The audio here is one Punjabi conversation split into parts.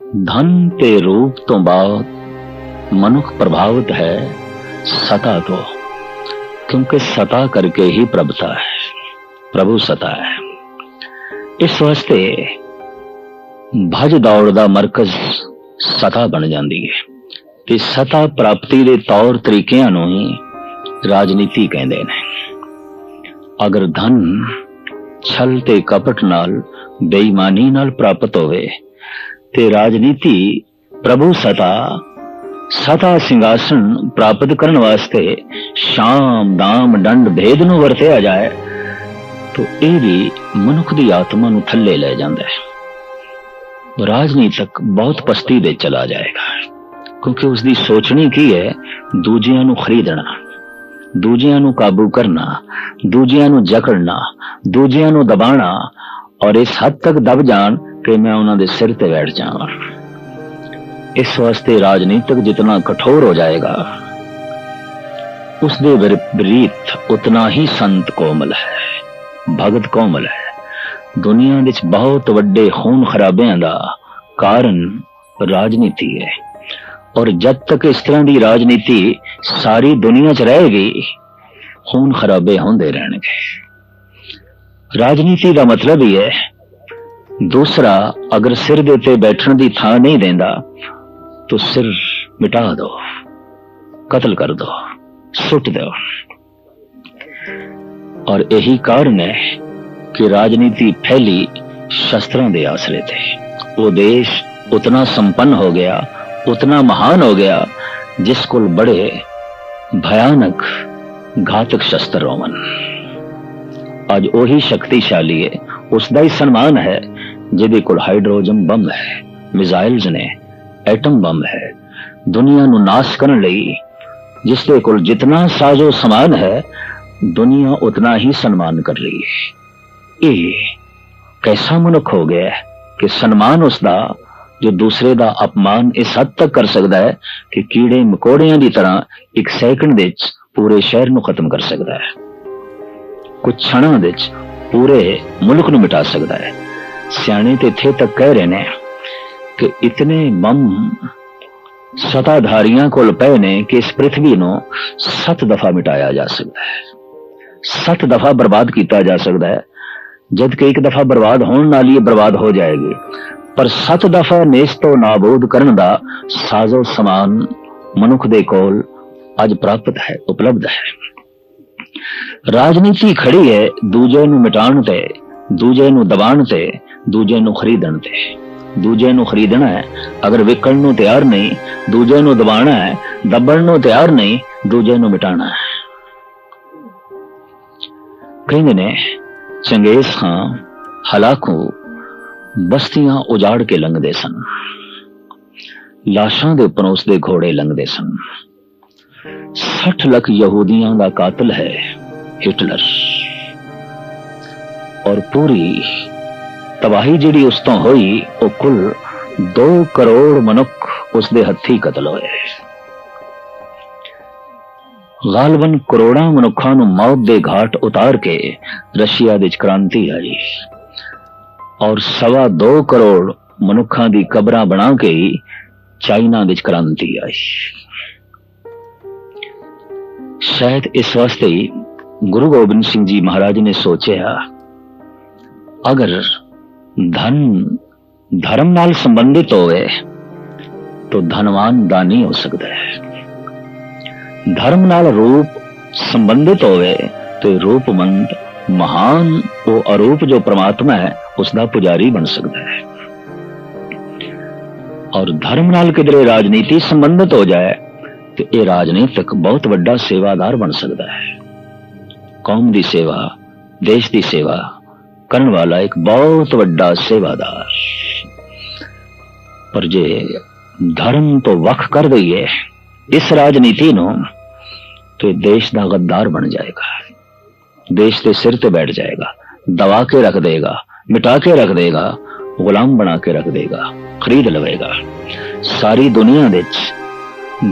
ਧਨ ਤੇ ਰੂਪ ਤੋਂ ਬਾਅਦ ਮਨੁੱਖ ਪ੍ਰਭਾਵਿਤ ਹੈ ਸਤਾ ਤੋਂ, ਕਿਉਂਕਿ ਸਤਾ ਕਰਕੇ ਹੀ ਪ੍ਰਭਤਾ ਹੈ, ਪ੍ਰਭੂ ਸਤਾ ਹੈ। ਇਸ ਵਾਸਤੇ ਭਜ ਦੌੜ ਦਾ ਮਰਕਜ਼ ਸਤਾ ਬਣ ਜਾਂਦੀ ਹੈ। ਤੇ ਸਤਾ ਪ੍ਰਾਪਤੀ ਦੇ ਤੌਰ ਤਰੀਕਿਆਂ ਨੂੰ ਹੀ ਰਾਜਨੀਤੀ ਕਹਿੰਦੇ ਨੇ। ਅਗਰ ਧਨ ਛਲ ਤੇ ਕਪਟ ਨਾਲ ਬੇਈਮਾਨੀ ਨਾਲ ਪ੍ਰਾਪਤ ਹੋਵੇ ਤੇ ਰਾਜਨੀਤੀ ਪ੍ਰਭੂ ਸਤਾ ਸਤਾ ਸਿੰਘਾਸਨ ਪ੍ਰਾਪਤ ਕਰਨ ਵਾਸਤੇ ਸ਼ਾਮ ਦਾਮ ਡੰਡ ਭੇਦ ਨੂੰ ਵਰਤਿਆ ਜਾਏ, ਤਾਂ ਇਹ ਵੀ ਮਨੁੱਖ ਦੀ ਆਤਮਾ ਨੂੰ ਥੱਲੇ ਲੈ ਜਾਂਦਾ ਹੈ। ਰਾਜਨੀਤਿਕ ਬਹੁਤ ਪਸਤੀ ਦੇ ਚਲਾ ਜਾਏਗਾ, ਕਿਉਂਕਿ ਉਸ ਦੀ ਸੋਚਣੀ ਕੀ ਹੈ? ਦੂਜਿਆਂ ਨੂੰ ਖਰੀਦਣਾ, ਦੂਜਿਆਂ ਨੂੰ ਕਾਬੂ ਕਰਨਾ, ਦੂਜਿਆਂ ਨੂੰ ਜਕੜਨਾ, ਦੂਜਿਆਂ ਨੂੰ ਦਬਾਣਾ ਔਰ ਇਸ ਹੱਦ ਤੱਕ ਦਬ ਜਾਣ ਕਿ ਮੈਂ ਉਹਨਾਂ ਦੇ ਸਿਰ ਤੇ ਬੈਠ ਜਾਵਾਂ। ਇਸ ਵਾਸਤੇ ਰਾਜਨੀਤਿਕ ਜਿਤਨਾ ਕਠੋਰ ਹੋ ਜਾਏਗਾ ਉਸ ਦੇ ਵਿਪਰੀਤ ਉਤਨਾ ਹੀ ਸੰਤ ਕੋਮਲ ਹੈ, ਭਗਤ ਕੋਮਲ ਹੈ। ਦੁਨੀਆ ਵਿੱਚ ਬਹੁਤ ਵੱਡੇ ਖੂਨ ਖਰਾਬਿਆਂ ਦਾ ਕਾਰਨ ਰਾਜਨੀਤੀ ਹੈ। ਔਰ ਜਦ ਤੱਕ ਇਸ ਤਰ੍ਹਾਂ ਦੀ ਰਾਜਨੀਤੀ ਸਾਰੀ ਦੁਨੀਆ 'ਚ ਰਹੇਗੀ ਖੂਨ ਖਰਾਬੇ ਹੁੰਦੇ ਰਹਿਣਗੇ। ਰਾਜਨੀਤੀ ਦਾ ਮਤਲਬ ਇਹ ਹੈ ਦੂਸਰਾ, ਅਗਰ ਸਿਰ ਦੇ ਉੱਤੇ ਬੈਠਣ ਦੀ ਥਾਂ ਨਹੀਂ ਦਿੰਦਾ, ਤਾਂ ਸਿਰ ਮਿਟਾ ਦੋ, ਕਤਲ ਕਰ ਦੋ, ਸੁੱਟ ਦਿਓ ਔਰ ਇਹੀ ਕਾਰਨ ਹੈ ਕਿ ਰਾਜਨੀਤੀ ਫੈਲੀ ਸ਼ਸਤਰਾਂ ਦੇ ਆਸਰੇ ਤੇ। ਉਹ ਦੇਸ਼ ਉਤਨਾ ਸੰਪੰਨ ਹੋ ਗਿਆ, ਉਤਨਾ ਮਹਾਨ ਹੋ ਗਿਆ, ਜਿਸ ਕੋਲ ਬੜੇ ਭਿਆਨਕ ਘਾਤਕ ਸ਼ਸਤਰ ਹੋਵਨ। ਅੱਜ ਉਹੀ ਸ਼ਕਤੀਸ਼ਾਲੀ ਹੈ ਉਸ ਦਾ ਹੀ ਸਨਮਾਨ ਹੈ ਜਿਹਦੇ ਕੋਲ ਹਾਈਡਰੋਜਨ ਬੰਬ ਹੈ ਮਿਜ਼ਾਈਲਸ ਨੇ, ਐਟਮ ਬੰਬ ਹੈ, ਦੁਨੀਆ ਨੂੰ ਨਾਸ਼ ਕਰਨ ਲਈ ਜਿਸ ਦੇ ਕੋਲ ਜਿਤਨਾ ਸਾਜ਼ੋ ਸਮਾਨ ਹੈ, ਦੁਨੀਆ ਉਤਨਾ ਹੀ ਸਨਮਾਨ ਕਰ ਰਹੀ ਹੈ। ਇਹ ਕੈਸਾ ਮਨੁੱਖ ਹੋ ਗਿਆ ਕਿ ਸਨਮਾਨ ਉਸ ਦਾ ਜੋ ਦੂਸਰੇ ਦਾ ਅਪਮਾਨ ਇਸ ਹੱਦ ਤੱਕ ਕਰ ਸਕਦਾ ਹੈ ਕਿ ਕੀੜੇ ਮਕੌੜਿਆਂ ਦੀ ਤਰ੍ਹਾਂ ਇੱਕ ਸੈਕਿੰਡ ਵਿੱਚ ਪੂਰੇ ਸ਼ਹਿਰ ਨੂੰ ਖਤਮ ਕਰ ਸਕਦਾ ਹੈ। ਕੁਝ ਛਣਾਂ ਵਿੱਚ ਪੂਰੇ ਮੁਲਕ ਨੂੰ ਮਿਟਾ ਸਕਦਾ ਹੈ। ਸਿਆਣੇ ਤੇ ਇੱਥੇ ਤੱਕ ਕਹਿ ਰਹੇ ਨੇ ਕਿ ਇਤਨੇ ਬੰਮ ਸਤਾਧਾਰੀਆਂ ਕੋਲ ਪਏ ਨੇ ਕਿ ਇਸ ਪ੍ਰithvi ਨੂੰ ਸੱਤ ਦਫਾ ਮਿਟਾਇਆ ਜਾ ਸਕਦਾ ਹੈ। ਸੱਤ ਦਫਾ ਬਰਬਾਦ ਕੀਤਾ ਜਾ ਸਕਦਾ ਹੈ। ਜਦ ਕਿ ਇੱਕ ਦਫਾ ਬਰਬਾਦ ਹੋਣ ਨਾਲ ਹੀ ਬਰਬਾਦ ਹੋ ਜਾਏਗੀ। ਪਰ ਸੱਤ ਦਫਾ ਨੇਸ ਤੋਂ ਨਾਬੂਦ ਕਰਨ ਦਾ ਸਾਜ਼ੋ ਸਮਾਨ ਮਨੁੱਖ ਦੇ ਕੋਲ ਅੱਜ ਪ੍ਰਾਪਤ ਹੈ, ਉਪਲਬਧ ਹੈ। ਰਾਜਨੀਤੀ ਖੜੀ ਹੈ ਦੂਜੇ ਨੂੰ ਮਿਟਾਉਣ ਤੇ, ਦੂਜੇ ਨੂੰ ਦਬਾਉਣ ਤੇ ਦੂਜੇ ਨੂੰ ਖਰੀਦਣ ਤੇ। ਦੂਜੇ ਨੂੰ ਖਰੀਦਣਾ ਹੈ, ਅਗਰ ਵਿਕਣ ਨੂੰ ਤਿਆਰ ਨਹੀਂ ਦੂਜੇ ਨੂੰ ਦਬਾਉਣਾ ਹੈ, ਦੱਬਣ ਨੂੰ ਤਿਆਰ ਨਹੀਂ ਦੂਜੇ ਨੂੰ ਮਿਟਾਉਣਾ ਹੈ। ਕਹਿੰਦੇ ਨੇ, ਚੰਗੇਜ਼ ਖਾਨ ਹਲਾਕੂ ਬਸਤੀਆਂ ਉਜਾੜ ਕੇ ਲੰਘਦੇ ਸਨ। ਲਾਸ਼ਾਂ ਦੇ ਉੱਪਰੋਂ ਉਸ ਦੇ ਘੋੜੇ ਲੰਘਦੇ ਸਨ। 60 ਲੱਖ ਯਹੂਦੀਆਂ ਦਾ ਕਾਤਲ ਹੈ ਹਿਟਲਰ। ਔਰ ਪੂਰੀ ਤਬਾਹੀ ਜਿਹੜੀ ਉਸ ਤੋਂ ਹੋਈ, ਉਹ ਕੁੱਲ 2 ਕਰੋੜ ਮਨੁੱਖ ਉਸ ਦੇ ਹੱਥੀ ਕਤਲ ਹੋਏ। ਗਾਲਬਨ ਕਰੋੜਾਂ ਮਨੁੱਖਾਂ ਨੂੰ ਮੌਤ ਦੇ ਘਾਟ ਉਤਾਰ ਕੇ ਰਸ਼ੀਆ ਵਿੱਚ ਕ੍ਰਾਂਤੀ ਆਈ ਔਰ ਸਵਾ 2 ਕਰੋੜ ਮਨੁੱਖਾਂ ਦੀ ਕਬਰਾਂ ਬਣਾ ਕੇ ਚਾਈਨਾ ਵਿੱਚ ਕ੍ਰਾਂਤੀ ਆਈ ਸ਼ਾਇਦ ਇਸ ਵਾਸਤੇ ਗੁਰੂ ਗੋਬਿੰਦ ਸਿੰਘ ਜੀ ਮਹਾਰਾਜ ਨੇ ਸੋਚਿਆ, ਅਗਰ ਧਨ ਧਰਮ ਨਾਲ ਸੰਬੰਧਿਤ ਹੋਵੇ, ਤਾਂ ਧਨਵਾਨ ਦਾਨੀ ਹੋ ਸਕਦਾ ਹੈ। ਧਰਮ ਨਾਲ ਰੂਪ ਸੰਬੰਧਿਤ ਹੋਵੇ, ਤੇ ਰੂਪਮੰਦ, ਮਹਾਨ ਉਹ ਅਰੂਪ ਜੋ ਪ੍ਰਮਾਤਮਾ ਹੈ ਉਸ ਦਾ ਪੁਜਾਰੀ ਬਣ ਸਕਦਾ ਹੈ। ਔਰ ਧਰਮ ਨਾਲ ਕਿਧਰੇ ਰਾਜਨੀਤੀ ਸੰਬੰਧਿਤ ਹੋ ਜਾਏ, ਤੇ ਇਹ ਰਾਜਨੀਤਿਕ ਬਹੁਤ ਵੱਡਾ ਸੇਵਾਦਾਰ ਬਣ ਸਕਦਾ ਹੈ। ਕੌਮ ਦੀ ਸੇਵਾ, ਦੇਸ਼ ਦੀ ਸੇਵਾ ਕਰਨ ਵਾਲਾ ਇੱਕ ਬਹੁਤ ਵੱਡਾ ਸੇਵਾਦਾਰ। ਪਰ ਜੇ ਧਰਮ ਤੋਂ ਵੱਖ ਕਰ ਦਈਏ ਇਸ ਰਾਜਨੀਤੀ ਨੂੰ, ਤੇ ਦੇਸ਼ ਦਾ ਗੱਦਾਰ ਬਣ ਜਾਏਗਾ। ਦੇਸ਼ ਦੇ ਸਿਰ ਤੇ ਬੈਠ ਜਾਏਗਾ, ਦਬਾ ਕੇ ਰੱਖ ਦੇਗਾ, ਮਿਟਾ ਕੇ ਰੱਖ ਦੇਗਾ, ਗੁਲਾਮ ਬਣਾ ਕੇ ਰੱਖ ਦੇਗਾ, ਖਰੀਦ ਲਵੇਗਾ। ਸਾਰੀ ਦੁਨੀਆ ਵਿੱਚ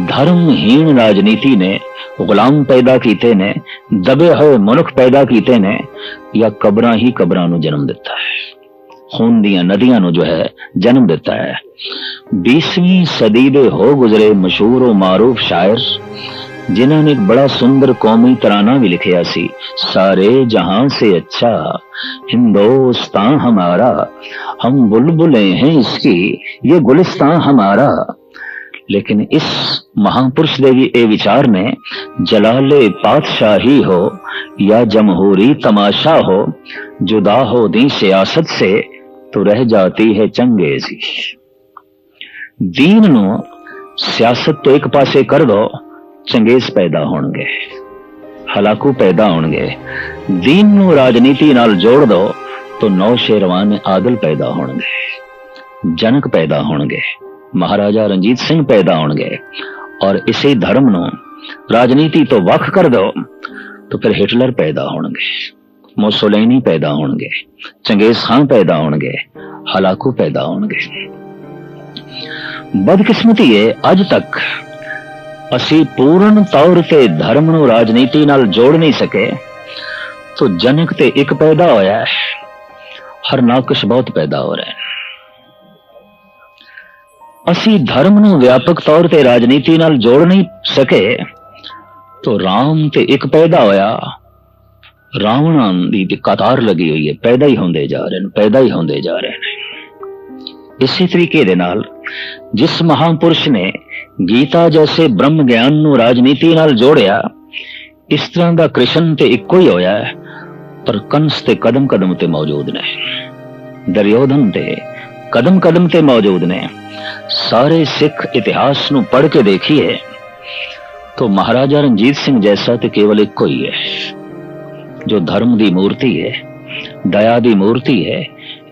ਧਰਮਹੀਣ ਰਾਜਨੀਤੀ ਨੇ ਗੁਲਾਮ ਪੈਦਾ ਕੀਤੇ ਨੇ ਦਬੇ ਹੋਏ ਮਨੁੱਖ ਪੈਦਾ ਕੀਤੇ ਨੇ ਜਾਂ ਕਬਰਾਂ ਹੀ ਕਬਰਾਂ ਨੂੰ ਜਨਮ ਦਿੱਤਾ ਹੈ ਖੂਨ ਦੀਆਂ ਨਦੀਆਂ ਨੂੰ ਜੋ ਹੈ ਜਨਮ ਦਿੱਤਾ ਹੈ 20ਵੀਂ ਸਦੀ ਦੇ ਹੋ ਗੁਜ਼ਰੇ ਮਸ਼ਹੂਰ ਉਹ ਮਾਰੂਫ ਸ਼ਾਇਰ ਜਿਨ੍ਹਾਂ ਨੇ ਇੱਕ ਬੜਾ ਸੁੰਦਰ ਕੌਮੀ ਤਰਾਨਾ ਵੀ ਲਿਖਿਆ ਸੀ ਸਾਰੇ ਜਹਾं से अच्छा हिंदुस्तान हमारा हम बुलबुलें हैं इसकी ये गुलिस्तान हमारा ਲੇਕਿਨ ਇਸ ਮਹਾਪੁਰਸ਼ ਦੇ ਵੀ ਇਹ ਵਿਚਾਰ ਨੇ ਜਲਾਲੇ ਪਾਤਸ਼ਾਹੀ ਹੋ ਜਾਂ ਜਮਹੂਰੀ ਤਮਾਸ਼ਾ ਹੋ ਜੁਦਾ ਹੋ ਦੀ ਸਿਆਸਤ ਸੇ ਤੋ ਰਹਿ ਜਾਤੀ ਹੈ ਚੰਗੇਜ਼ੀ ਦੀਨ ਨੂੰ ਸਿਆਸਤ ਤੋਂ ਇੱਕ ਪਾਸੇ ਕਰ ਦੋ ਚੰਗੇਜ਼ ਪੈਦਾ ਹੋਣਗੇ ਹਲਾਕੂ ਪੈਦਾ ਹੋਣਗੇ ਦੀਨ ਨੂੰ ਰਾਜਨੀਤੀ ਨਾਲ ਜੋੜ ਦੋ ਤੋ ਨੌ ਸ਼ੇਰਵਾਨ ਆਦਲ ਪੈਦਾ ਹੋਣਗੇ ਜਨਕ ਪੈਦਾ ਹੋਣਗੇ ਮਹਾਰਾਜਾ ਰਣਜੀਤ ਸਿੰਘ ਪੈਦਾ ਹੋਣਗੇ ਔਰ ਇਸੇ ਧਰਮ ਨੂੰ ਰਾਜਨੀਤੀ ਤੋਂ ਵੱਖ ਕਰ ਦਿਓ, ਤਾਂ ਫਿਰ ਹਿਟਲਰ ਪੈਦਾ ਹੋਣਗੇ, ਮੋਸੋਲੇਨੀ ਪੈਦਾ ਹੋਣਗੇ, ਚੰਗੇਜ਼ ਖਾਨ ਪੈਦਾ ਹੋਣਗੇ, ਹਲਾਕੂ ਪੈਦਾ ਹੋਣਗੇ। ਬਦਕਿਸਮਤੀ ਹੈ ਅੱਜ ਤੱਕ ਅਸੀਂ ਪੂਰਨ ਤੌਰ ਤੇ ਧਰਮ ਨੂੰ ਰਾਜਨੀਤੀ ਨਾਲ ਜੋੜ ਨਹੀਂ ਸਕੇ तो ਜਨਕ ਤੇ ਇੱਕ ਪੈਦਾ ਹੋਇਆ ਹੈ ਹਰ ਨਾਕਸ਼ ਬਹੁਤ ਪੈਦਾ ਹੋ ਰਿਹਾ ਹੈ। ਅਸੀਂ ਧਰਮ ਨੂੰ ਵਿਆਪਕ ਤੌਰ ਤੇ ਰਾਜਨੀਤੀ ਨਾਲ ਜੋੜ ਨਹੀਂ ਸਕੇ तो ਰਾਮ ਤੇ ਇੱਕ ਪੈਦਾ ਹੋਇਆ। ਰਾਵਣਾਂ ਦੀ ਕਤਾਰ ਲੱਗੀ ਹੋਈ ਹੈ, ਪੈਦਾ ਹੀ ਹੁੰਦੇ ਜਾ ਰਹੇ ਨੇ, ਪੈਦਾ ਹੀ ਹੁੰਦੇ ਜਾ ਰਹੇ ਨੇ। ਇਸੇ ਤਰੀਕੇ ਦੇ ਨਾਲ ਜਿਸ ਮਹਾਪੁਰਸ਼ ਨੇ ਗੀਤਾ ਜੈਸੇ ਬ੍ਰਹਮ ਗਿਆਨ ਨੂੰ ਰਾਜਨੀਤੀ ਨਾਲ ਜੋੜਿਆ, ਇਸ ਤਰ੍ਹਾਂ ਦਾ ਕ੍ਰਿਸ਼ਨ ਤੇ ਇੱਕੋ ਹੀ ਹੋਇਆ ਪਰ ਕੰਸ ਤੇ ਕਦਮ ਕਦਮ ਤੇ ਮੌਜੂਦ ਨੇ। ਦਰਯੋਧਨ ਤੇ ਕਦਮ ਕਦਮ ਤੇ ਮੌਜੂਦ ਨੇ ਸਾਰੇ ਸਿੱਖ ਇਤਿਹਾਸ ਨੂੰ ਪੜ੍ਹ ਕੇ ਦੇਖੀਏ तो महाराजा रंजीत सिंह जैसा तो केवल एक ही है जो धर्म की मूर्ति है दया की मूर्ति है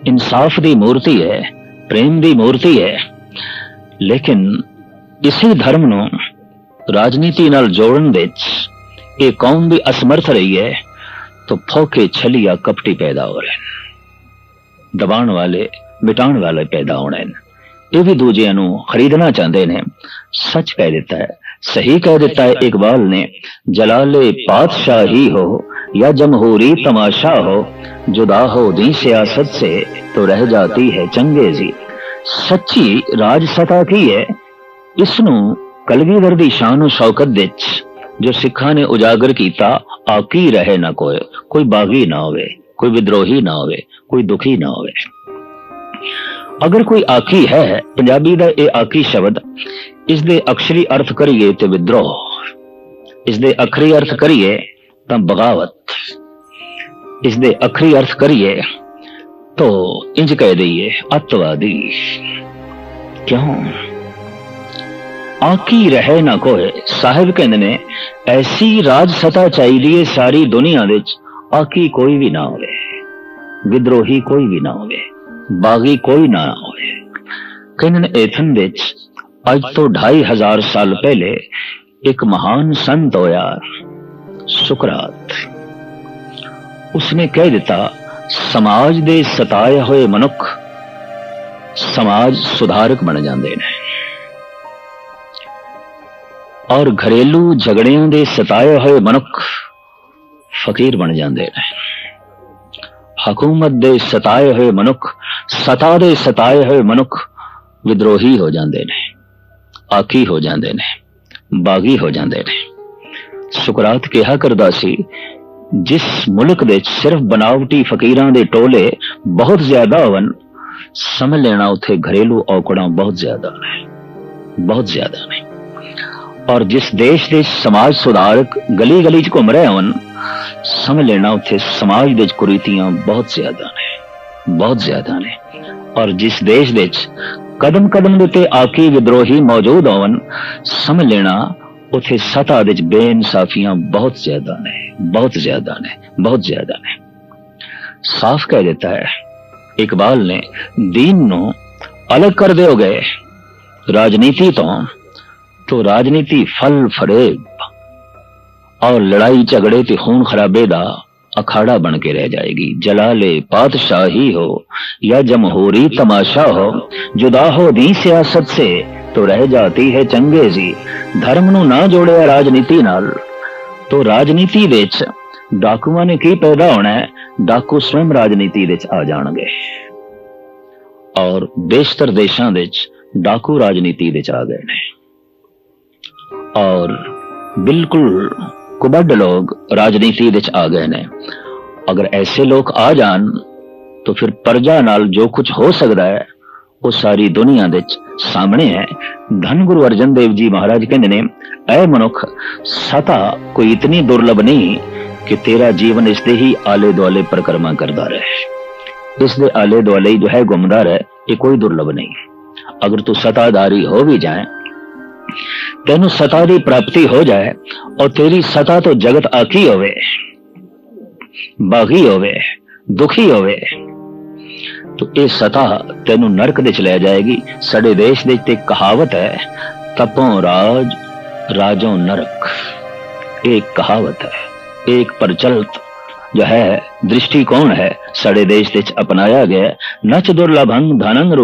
इंसाफ की मूर्ति है प्रेम की मूर्ति है लेकिन इसी धर्म ਨੂੰ ਰਾਜਨੀਤੀ ਨਾਲ ਜੋੜਨ ਵਿੱਚ ਇਹ ਕੌਮ ਵੀ ਅਸਮਰਥ ਰਹੀ ਹੈ तो ਫੋਕੇ ਛਲੀਆ ਕਪਟੀ ਪੈਦਾ ਹੋ ਰਹੇ ਨੇ ਦਬਾਉਣ ਵਾਲੇ ਮਿਟਾਉਣ ਵਾਲੇ ਪੈਦਾ ਹੋਣੇ ਨੇ ਇਹ ਵੀ ਦੂਜਿਆਂ ਨੂੰ ਖਰੀਦਣਾ ਚਾਹੁੰਦੇ ਨੇ ਸੱਚ ਕਹਿ ਦਿੱਤਾ ਹੈ सही कह देता है इकबाल ने जलाले पातशाही हो या जमहूरी तमाशा हो जुदा हो दी सियासत से तो रह जाती है चंगेजी ਸੱਚੀ ਰਾਜ ਸਤਾ ਕੀ ਹੈ ਇਸ ਨੂੰ ਕਲਗੀਧਰ ਦੀ ਸ਼ਾਨ ਔ ਸ਼ੌਕਤ ਵਿੱਚ ਜੋ ਸਿੱਖਾਂ ਨੇ ਉਜਾਗਰ ਕੀਤਾ ਆਕੀ ਰਹੇ ਨਾ ਕੋਈ ਕੋਈ ਬਾਗੀ ਨਾ ਹੋਵੇ ਕੋਈ ਵਿਦਰੋਹੀ ਨਾ ਹੋਵੇ ਕੋਈ ਦੁਖੀ ਨਾ ਹੋਵੇ ਅਗਰ ਕੋਈ ਆਕੀ ਹੈ ਪੰਜਾਬੀ ਦਾ ਇਹ ਆਕੀ ਸ਼ਬਦ ਇਸ ਦੇ ਅਕਸ਼ਰੀ ਅਰਥ ਕਰੀਏ ਤੇ ਵਿਦਰੋਹ ਇਸ ਦੇ ਅਖਰੀ ਅਰਥ ਕਰੀਏ ਤਾਂ ਬਗਾਵਤ ਇਸ ਦੇ ਅਖਰੀ ਅਰਥ ਕਰੀਏ तो इंज कह दइए अतवादी क्यों आकी रहे ना कोई ਸਾਹਿਬ ਕਹਿੰਦੇ ਨੇ ਐਸੀ ਰਾਜ ਸਤਾ ਚਾਹੀਦੀ ਹੈ ਸਾਰੀ ਦੁਨੀਆ ਵਿੱਚ ਆਕੀ ਕੋਈ ਵੀ ਨਾ ਹੋਵੇ ਵਿਦਰੋਹੀ ਕੋਈ ਵੀ ਨਾ ਹੋਵੇ ਬਾਗੀ ਕੋਈ ਨਾ ਹੋਵੇ ਕਹਿੰਦੇ ਨੇ, ਏਥਨ ਵਿੱਚ ਅੱਜ ਤੋਂ 2500 ਸਾਲ ਪਹਿਲੇ ਇੱਕ ਮਹਾਨ ਸੰਤ ਹੋਇਆ ਸੁਕਰਾਤ। ਉਸਨੇ ਕਹਿ ਦਿੱਤਾ, ਸਮਾਜ ਦੇ ਸਤਾਏ ਹੋਏ ਮਨੁੱਖ ਸਮਾਜ ਸੁਧਾਰਕ ਬਣ ਜਾਂਦੇ ਨੇ। ਔਰ ਘਰੇਲੂ ਝਗੜਿਆਂ ਦੇ ਸਤਾਏ ਹੋਏ ਮਨੁੱਖ ਫਕੀਰ ਬਣ ਜਾਂਦੇ ਨੇ। ਹਕੂਮਤ ਦੇ ਸਤਾਏ ਹੋਏ ਮਨੁੱਖ, ਸਤਾ ਦੇ ਸਤਾਏ ਹੋਏ ਮਨੁੱਖ ਵਿਦਰੋਹੀ ਹੋ ਜਾਂਦੇ ਨੇ, ਆਕੀ ਹੋ ਜਾਂਦੇ ਨੇ, ਬਾਗੀ ਹੋ ਜਾਂਦੇ ਨੇ। ਸੁਕਰਾਤ ਕਿਹਾ ਕਰਦਾ ਸੀ, ਜਿਸ ਮੁਲਕ ਦੇ ਸਿਰਫ ਬਨਾਵਟੀ ਫਕੀਰਾਂ ਦੇ ਟੋਲੇ ਬਹੁਤ ਜ਼ਿਆਦਾ ਹੋਣ, ਸਮਝ ਲੈਣਾ ਉੱਥੇ ਘਰੇਲੂ ਔਕੜਾਂ ਬਹੁਤ ਜ਼ਿਆਦਾ ਨੇ, ਬਹੁਤ ਜ਼ਿਆਦਾ ਨੇ। ਔਰ ਜਿਸ ਦੇਸ਼ ਦੇ ਸਮਾਜ ਸੁਧਾਰਕ ਗਲੀ ਗਲੀ 'ਚ ਘੁੰਮ ਰਹੇ ਹੋਣ ਸਮਝ ਲੈਣਾ ਉੱਥੇ ਸਮਾਜ ਦੇ ਵਿੱਚ ਕੁਰੀਤੀਆਂ ਬਹੁਤ ਜ਼ਿਆਦਾ ਨੇ, ਬਹੁਤ ਜ਼ਿਆਦਾ ਨੇ। ਔਰ ਜਿਸ ਦੇਸ਼ ਦੇ ਵਿੱਚ ਕਦਮ ਕਦਮ ਦੇ ਉੱਤੇ ਆਕੀ ਵਿਦਰੋਹੀ ਮੌਜੂਦ ਹੋਣ ਸਮਝ ਲੈਣਾ ਉਥੇ ਸਤਾ ਦੇ ਵਿੱਚ ਬੇਇਨਸਾਫੀਆਂ ਬਹੁਤ ਜ਼ਿਆਦਾ ਨੇ, ਬਹੁਤ ਜ਼ਿਆਦਾ ਨੇ, ਬਹੁਤ ਜ਼ਿਆਦਾ ਨੇ। ਸਾਫ਼ ਕਹਿ ਦਿੱਤਾ ਹੈ, ਇਕਬਾਲ ਨੇ دین ਨੂੰ ਅਲੱਗ ਕਰ ਦਿਓ ਗਏ। ਰਾਜਨੀਤੀ ਤੋਂ ਤੋਂ ਰਾਜਨੀਤੀ ਫਲ ਫਰੇਬ और लड़ाई झगड़े ते खून खराबे दा अखाड़ा बन के रह जाएगी जलाले पातशाही हो या जमहूरी तमाशा हो जुदा हो दी सियासत से तो रह जाती है ਚੰਗੇਜ਼ੀ ਧਰਮ ਨੂੰ ਨਾ ਜੋੜਿਆ ਰਾਜਨੀਤੀ ਨਾਲ तो ਰਾਜਨੀਤੀ ਵਿੱਚ ਡਾਕੂਆਂ ਨੇ ਕੀ ਪੈਦਾ ਹੋਣਾ ਹੈ ਡਾਕੂ ਸਵੈਮ ਰਾਜਨੀਤੀ ਵਿੱਚ ਆ ਜਾਣਗੇ ਔਰ ਦੇਸ਼ਤਰ ਦੇਸ਼ਾਂ ਵਿੱਚ ਡਾਕੂ ਰਾਜਨੀਤੀ ਵਿੱਚ ਆ ਗਏ ਨੇ ਔਰ ਬਿਲਕੁਲ ਕੁਬੱਡ ਲੋਕ ਰਾਜਨੀਤੀ ਵਿੱਚ ਆ ਗਏ ਨੇ। ਅਗਰ ਐਸੇ ਲੋਕ ਆ ਜਾਣ, ਤਾਂ ਫਿਰ ਪਰਜਾ ਨਾਲ ਜੋ ਕੁਝ ਹੋ ਸਕਦਾ ਹੈ, ਉਹ ਸਾਰੀ ਦੁਨੀਆ ਦੇ ਸਾਹਮਣੇ ਹੈ। ਧੰਨ ਗੁਰੂ ਅਰਜਨ ਦੇਵ ਜੀ ਮਹਾਰਾਜ ਕਹਿੰਦੇ ਨੇ, ਐ ਮਨੁੱਖ, ਸਤਾ ਕੋਈ ਇਤਨੀ ਦੁਰਲਭ ਨਹੀਂ ਕਿ ਤੇਰਾ ਜੀਵਨ ਇਸ ਦੇ ਹੀ ਆਲੇ ਦੁਆਲੇ ਪਰਕਰਮਾ ਕਰਦਾ ਰਹੇ। ਇਸ ਦੇ ਆਲੇ ਦੁਆਲੇ ਜੋ ਹੈ ਘੁੰਮਦਾ ਰਹੇ, ਇਹ ਕੋਈ ਦੁਰਲਭ ਨਹੀਂ। ਅਗਰ ਤੂੰ ਸਤਾਦਾਰੀ ਹੋ ਵੀ ਜਾਏ ਤੈਨੂੰ ਸਤਾ ਦੀ ਪ੍ਰਾਪਤੀ ਹੋ ਜਾਏ ਔਰ ਤੇਰੀ ਸਤਾ ਤੋਂ ਜਗਤ ਆਕੀ ਹੋਵੇ, ਬਾਗੀ ਹੋਵੇ, ਦੁਖੀ ਹੋਵੇ, ਤੋ ਇਹ ਸਤਾ ਤੈਨੂੰ ਨਰਕ ਦੇ ਚ ਲੈ ਜਾਏਗੀ, ਸਾਡੇ ਦੇਸ਼ ਦੇ ਤੇ ਕਹਾਵਤ ਹੈ, ਤਪੋਂ ਰਾਜ, ਰਾਜੋਂ ਨਰਕ। ਇਹ ਇੱਕ ਕਹਾਵਤ ਹੈ ਇੱਕ ਪ੍ਰਚਲਿਤ ਜੋ ਹੈ, ਦ੍ਰਿਸ਼ਟੀਕੋਣ ਹੈ, ਸਾਡੇ ਦੇਸ਼ ਦੇ ਚ ਅਪਣਾਇਆ ਗਿਆ ਨਚ ਦੁਰਲਭੰ ਧਨੰ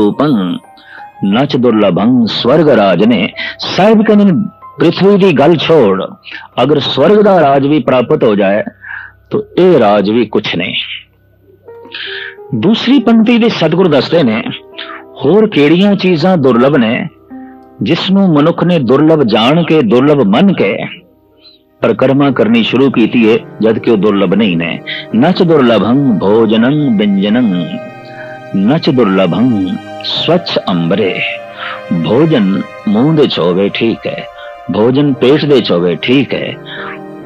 ਨਚ ਦੁਰਲਭੰ ਸਵਰਗ ਰਾਜ ਨੇ ਸਾਹਿਬ ਕਹਿੰਦੇ ਨੇ ਪ੍ਰਿਥਵੀ ਦੀ ਗੱਲ ਛੋੜ ਅਗਰ ਸਵਰਗ ਦਾ ਰਾਜ ਵੀ ਪ੍ਰਾਪਤ ਹੋ ਜਾਏ ਤਾਂ ਇਹ ਰਾਜ ਵੀ ਕੁਛ ਨਹੀਂ ਦੂਸਰੀ ਪੰਕਤੀ ਦੇ ਸਤਿਗੁਰ ਦੱਸਦੇ ਨੇ ਹੋਰ ਕਿਹੜੀਆਂ ਚੀਜ਼ਾਂ ਦੁਰਲਭ ਨੇ ਜਿਸ ਨੂੰ ਮਨੁੱਖ ਨੇ ਦੁਰਲਭ ਜਾਣ ਕੇ ਦੁਰਲਭ ਮੰਨ ਕੇ ਪ੍ਰਕਰਮਾ ਕਰਨੀ ਸ਼ੁਰੂ ਕੀਤੀ ਹੈ ਜਦ ਕਿ ਉਹ ਦੁਰਲਭ ਨਹੀਂ ਨੇ ਨਚ ਦੁਰਲਭੰ ਭੋਜਨੰ ਬਿੰਜਨੰ ਨਚ ਦੁਰਲਭੰ ਸਵಚ್ਛ ਅੰਬਰੇ ਭੋਜਨ ਮੂੰਹ ਦੇ ਚੋਵੇ ਠੀਕ ਹੈ ਭੋਜਨ ਪੇਟ ਦੇ ਚੋਵੇ ਠੀਕ ਹੈ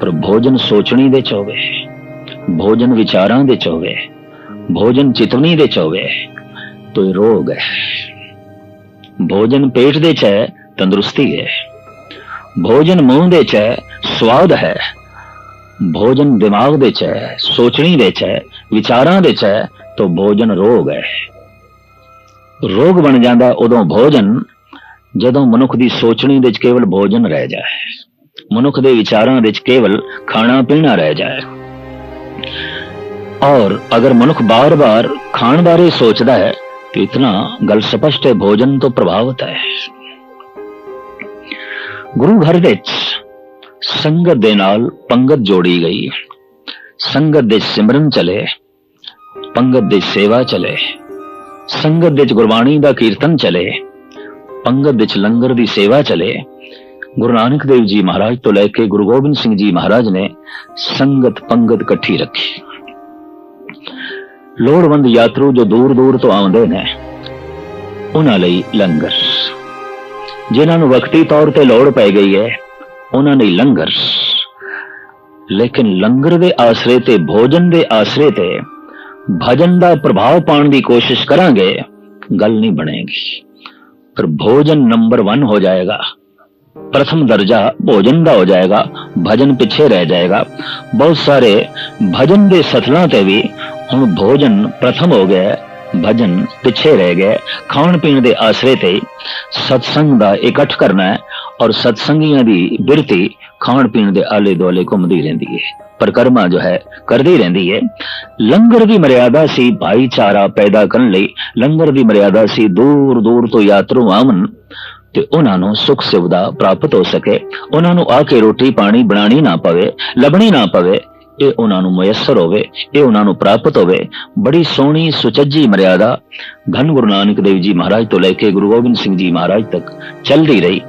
ਪਰ ਭੋਜਨ ਸੋਚਣੀ ਦੇ ਚੋਵੇ ਭੋਜਨ ਵਿਚਾਰਾਂ ਦੇ ਚੋਵੇ ਭੋਜਨ ਚਿਤਵਨੀ ਦੇ ਚੋਵੇ ਤੋ ਇਹ ਰੋਗ ਹੈ ਭੋਜਨ ਪੇਟ ਦੇ ਚ ਹੈ ਤੰਦਰੁਸਤੀ ਹੈ ਭੋਜਨ ਮੂੰਹ ਦੇ ਚ ਹੈ ਸਵਾਦ ਹੈ ਭੋਜਨ ਦਿਮਾਗ ਦੇ ਚ ਹੈ ਸੋਚਣੀ ਦੇ ਚ ਹੈ ਵਿਚਾਰਾਂ ਦੇ ਚ ਹੈ ਤੋ ਭੋਜਨ ਰੋਗ ਹੈ ਰੋਗ ਬਣ ਜਾਂਦਾ ਉਦੋਂ ਭੋਜਨ ਜਦੋਂ ਮਨੁੱਖ ਦੀ ਸੋਚਣੀ ਦੇ ਚ ਕੇਵਲ ਭੋਜਨ ਰਹਿ ਜਾਏ ਮਨੁੱਖ ਦੇ ਵਿਚਾਰਾਂ ਵਿੱਚ ਕੇਵਲ ਖਾਣਾ ਪੀਣਾ ਰਹਿ ਜਾਏ ਔਰ ਅਗਰ ਮਨੁੱਖ ਬਾਰ-ਬਾਰ ਖਾਣ ਬਾਰੇ ਸੋਚਦਾ ਹੈ तो इतना गल स्पष्ट है भोजन तो प्रभावित है ਗੁਰੂ ਘਰ ਵਿੱਚ ਸੰਗਤ ਦੇ ਨਾਲ ਪੰਗਤ ਜੋੜੀ ਗਈ ਸੰਗਤ ਦੇ ਸਿਮਰਨ ਚਲੇ ਪੰਗਤ ਦੀ ਸੇਵਾ ਚਲੇ। ਸੰਗਤ ਵਿੱਚ ਗੁਰਬਾਣੀ ਦਾ ਕੀਰਤਨ ਚਲੇ। ਪੰਗਤ ਵਿੱਚ ਲੰਗਰ ਦੀ ਸੇਵਾ ਚਲੇ। ਗੁਰੂ ਨਾਨਕ ਦੇਵ ਜੀ ਮਹਾਰਾਜ ਤੋਂ ਲੈ ਕੇ ਗੁਰੂ ਗੋਬਿੰਦ ਸਿੰਘ ਜੀ ਮਹਾਰਾਜ ਨੇ ਸੰਗਤ ਪੰਗਤ ਇਕੱਠੀ ਰੱਖੀ। ਲੋੜਵੰਦ ਯਾਤਰੂ ਜੋ ਦੂਰ ਦੂਰ ਤੋਂ ਆਉਂਦੇ ਨੇ, ਉਹਨਾਂ ਲਈ ਲੰਗਰ। ਜਿਨ੍ਹਾਂ ਨੂੰ ਵਕਤੀ ਤੌਰ ਤੇ ਲੋੜ ਪੈ ਗਈ ਹੈ, ਉਹਨਾਂ ਲਈ ਲੰਗਰ। ਲੇਕਿਨ ਲੰਗਰ ਦੇ ਆਸਰੇ ਤੇ, ਭੋਜਨ ਦੇ ਆਸਰੇ ਤੇ ਭਜਨ ਦਾ ਪ੍ਰਭਾਵ ਪਾਉਣ ਦੀ ਕੋਸ਼ਿਸ਼ ਕਰਾਂਗੇ ਗੱਲ ਨਹੀਂ ਬਣੇਗੀ ਪਰ ਭੋਜਨ ਨੰਬਰ 1 ਹੋ ਜਾਏਗਾ प्रथम दर्जा भोजन ਦਾ ਹੋ ਜਾਏਗਾ ਭਜਨ ਪਿੱਛੇ ਰਹਿ ਜਾਏਗਾ ਬਹੁਤ ਸਾਰੇ ਭਜਨ ਦੇ ਸਥਲਾਂ ਤੇ ਵੀ ਹੁਣ ਭੋਜਨ ਪ੍ਰਥਮ ਹੋ ਗਿਆ ਭਜਨ ਪਿੱਛੇ ਰਹਿ ਗਏ ਖਾਣ ਪੀਣ ਦੇ ਆਸਰੇ ਤੇ ਸਤਸੰਗ ਦਾ ਇਕੱਠ ਕਰਨਾ ਹੈ ਔਰ ਸਤਸੰਗੀਆਂ ਦੀ ਬਿਰਤੀ ਖਾਣ ਪੀਣ ਦੇ ਆਲੇ ਦੁਆਲੇ ਘੁੰਮਦੀ ਰਹਿੰਦੀ ਹੈ ਪਰਕਰਮਾ ਜੋ ਹੈ ਕਰਦੀ ਰਹਿੰਦੀ ਹੈ ਲੰਗਰ ਦੀ ਮਰਿਆਦਾ ਸੀ ਭਾਈਚਾਰਾ ਪੈਦਾ ਕਰਨ ਲਈ। ਲੰਗਰ ਦੀ ਮਰਿਆਦਾ ਸੀ ਦੂਰ ਦੂਰ ਤੋਂ ਯਾਤਰੂ ਆਵਨ ਤੇ ਉਹਨਾਂ ਨੂੰ ਸੁੱਖ ਸੁਵਿਧਾ ਪ੍ਰਾਪਤ ਹੋ ਸਕੇ। ਉਹਨਾਂ ਨੂੰ ਆ ਕੇ ਰੋਟੀ ਪਾਣੀ ਬਣਾਣੀ ਨਾ ਪਵੇ, ਲੱਭਣੀ ਨਾ ਪਵੇ। ਇਹ ਉਹਨਾਂ ਨੂੰ ਮੁਯੱਸਰ ਹੋਵੇ, ਇਹ ਉਹਨਾਂ ਨੂੰ ਪ੍ਰਾਪਤ ਹੋਵੇ। ਬੜੀ ਸੋਹਣੀ ਸੁਚੱਜੀ ਮਰਿਆਦਾ ਧੰਨ ਗੁਰੂ ਨਾਨਕ ਦੇਵ ਜੀ ਮਹਾਰਾਜ ਤੋਂ ਲੈ ਕੇ ਗੁਰੂ ਗੋਬਿੰਦ ਸਿੰਘ ਜੀ ਮਹਾਰਾਜ ਤੱਕ ਚੱਲਦੀ ਰਹੀ।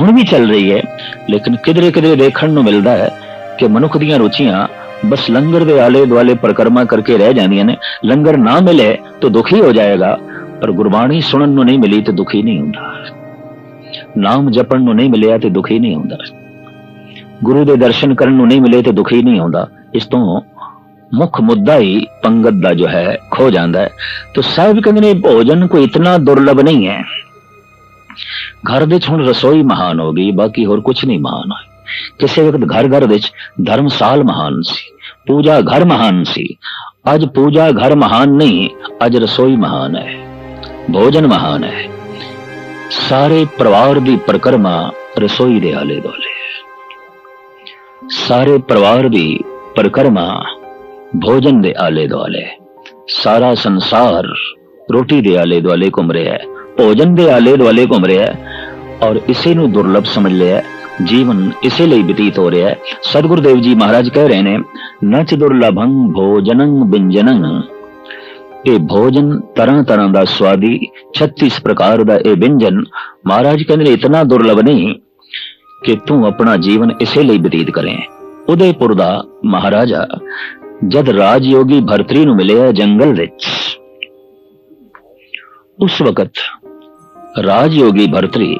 ਹੁਣ ਵੀ ਚੱਲ ਰਹੀ ਹੈ, ਲੇਕਿਨ ਕਿਧਰੇ ਕਿਧਰੇ ਦੇਖਣ ਨੂੰ ਮਿਲਦਾ ਹੈ। ਕਿ ਮਨੁੱਖ ਦੀਆਂ ਰੁਚੀਆਂ ਬਸ ਲੰਗਰ ਦੇ ਆਲੇ ਦੁਆਲੇ ਪ੍ਰਕਰਮਾ ਕਰਕੇ ਰਹਿ ਜਾਂਦੀਆਂ ਨੇ। ਲੰਗਰ ਨਾ ਮਿਲੇ ਤਾਂ ਦੁਖੀ ਹੋ ਜਾਏਗਾ, ਪਰ ਗੁਰਬਾਣੀ ਸੁਣਨ ਨੂੰ ਨਹੀਂ ਮਿਲੀ ਤਾਂ ਦੁਖੀ ਨਹੀਂ ਹੁੰਦਾ। ਨਾਮ ਜਪਣ ਨੂੰ ਨਹੀਂ ਮਿਲਿਆ ਤੇ ਦੁਖੀ ਨਹੀਂ ਹੁੰਦਾ। ਗੁਰੂ ਦੇ ਦਰਸ਼ਨ ਕਰਨ ਨੂੰ ਨਹੀਂ ਮਿਲੇ ਤੇ ਦੁਖੀ ਨਹੀਂ ਹੁੰਦਾ। ਇਸ ਤੋਂ ਮੁੱਖ ਮੁੱਦਾ ਹੀ ਪੰਗਤ ਦਾ ਜੋ ਹੈ, ਖੋ ਜਾਂਦਾ ਹੈ। ਤਾਂ ਸਾਹਿਬ ਕਹਿੰਦੇ ਨੇ, ਭੋਜਨ ਕੋਈ ਇਤਨਾ ਦੁਰਲਭ ਨਹੀਂ ਹੈ। ਘਰ ਦੇ ਵਿੱਚ ਹੁਣ ਰਸੋਈ ਮਹਾਨ ਹੋ ਗਈ, ਬਾਕੀ ਹੋਰ ਕੁਝ ਨਹੀਂ ਮਹਾਨ ਹੈ। ਕਿਸੇ ਵਕਤ ਘਰ ਘਰ ਵਿੱਚ ਧਰਮਸਾਲ ਮਹਾਨ ਸੀ, ਪੂਜਾ ਘਰ ਮਹਾਨ ਸੀ। ਅੱਜ ਪੂਜਾ ਘਰ ਮਹਾਨ ਨਹੀਂ, ਅੱਜ ਰਸੋਈ ਮਹਾਨ ਹੈ, ਭੋਜਨ ਮਹਾਨ ਹੈ। ਸਾਰੇ ਪਰਿਵਾਰ ਦੀ ਪ੍ਰਕਰਮਾ ਰਸੋਈ ਦੇ ਆਲੇ ਦੁਆਲੇ ਸਾਰੇ ਪਰਿਵਾਰ ਦੀ ਪ੍ਰਕਰਮਾ ਭੋਜਨ ਦੇ ਆਲੇ ਦੁਆਲੇ ਸਾਰਾ ਸੰਸਾਰ ਰੋਟੀ ਦੇ ਆਲੇ ਦੁਆਲੇ ਘੁੰਮ ਰਿਹਾ ਹੈ, ਭੋਜਨ ਦੇ ਆਲੇ ਦੁਆਲੇ ਘੁੰਮ ਰਿਹਾ ਹੈ ਔਰ ਇਸੇ ਨੂੰ ਦੁਰਲਭ ਸਮਝ ਲਿਆ ਜੀਵਨ ਇਸੇ ਲਈ ਬਤੀਤ ਹੋ ਰਿਹਾ ਹੈ। ਸਤਿਗੁਰੂ ਦੇਵ ਜੀ ਮਹਾਰਾਜ ਕਹਿ ਰਹੇ ਨੇ, ਨਚ ਦੁਰਲਭੰ ਭੋਜਨੰ ਬਿੰਜਨੰ ਇਹ ਭੋਜਨ ਤਰ੍ਹਾਂ ਤਰ੍ਹਾਂ ਦਾ ਸਵਾਦੀ 36 ਪ੍ਰਕਾਰ ਦਾ ਇਹ ਵਿਅੰਜਨ ਮਹਾਰਾਜ ਕਹਿੰਦੇ ਇਤਨਾ ਦੁਰਲਭ ਨਹੀਂ ਕਿ ਤੂੰ ਆਪਣਾ ਜੀਵਨ ਇਸੇ ਲਈ ਬਤੀਤ ਕਰੇ। ਉਦੈਪੁਰ ਦਾ ਮਹਾਰਾਜਾ, ਜਦ ਰਾਜਯੋਗੀ ਭਰਤਰੀ ਨੂੰ ਮਿਲਿਆ ਜੰਗਲ ਵਿੱਚ, ਉਸ ਵਕਤ ਰਾਜਯੋਗੀ ਭਰਤਰੀ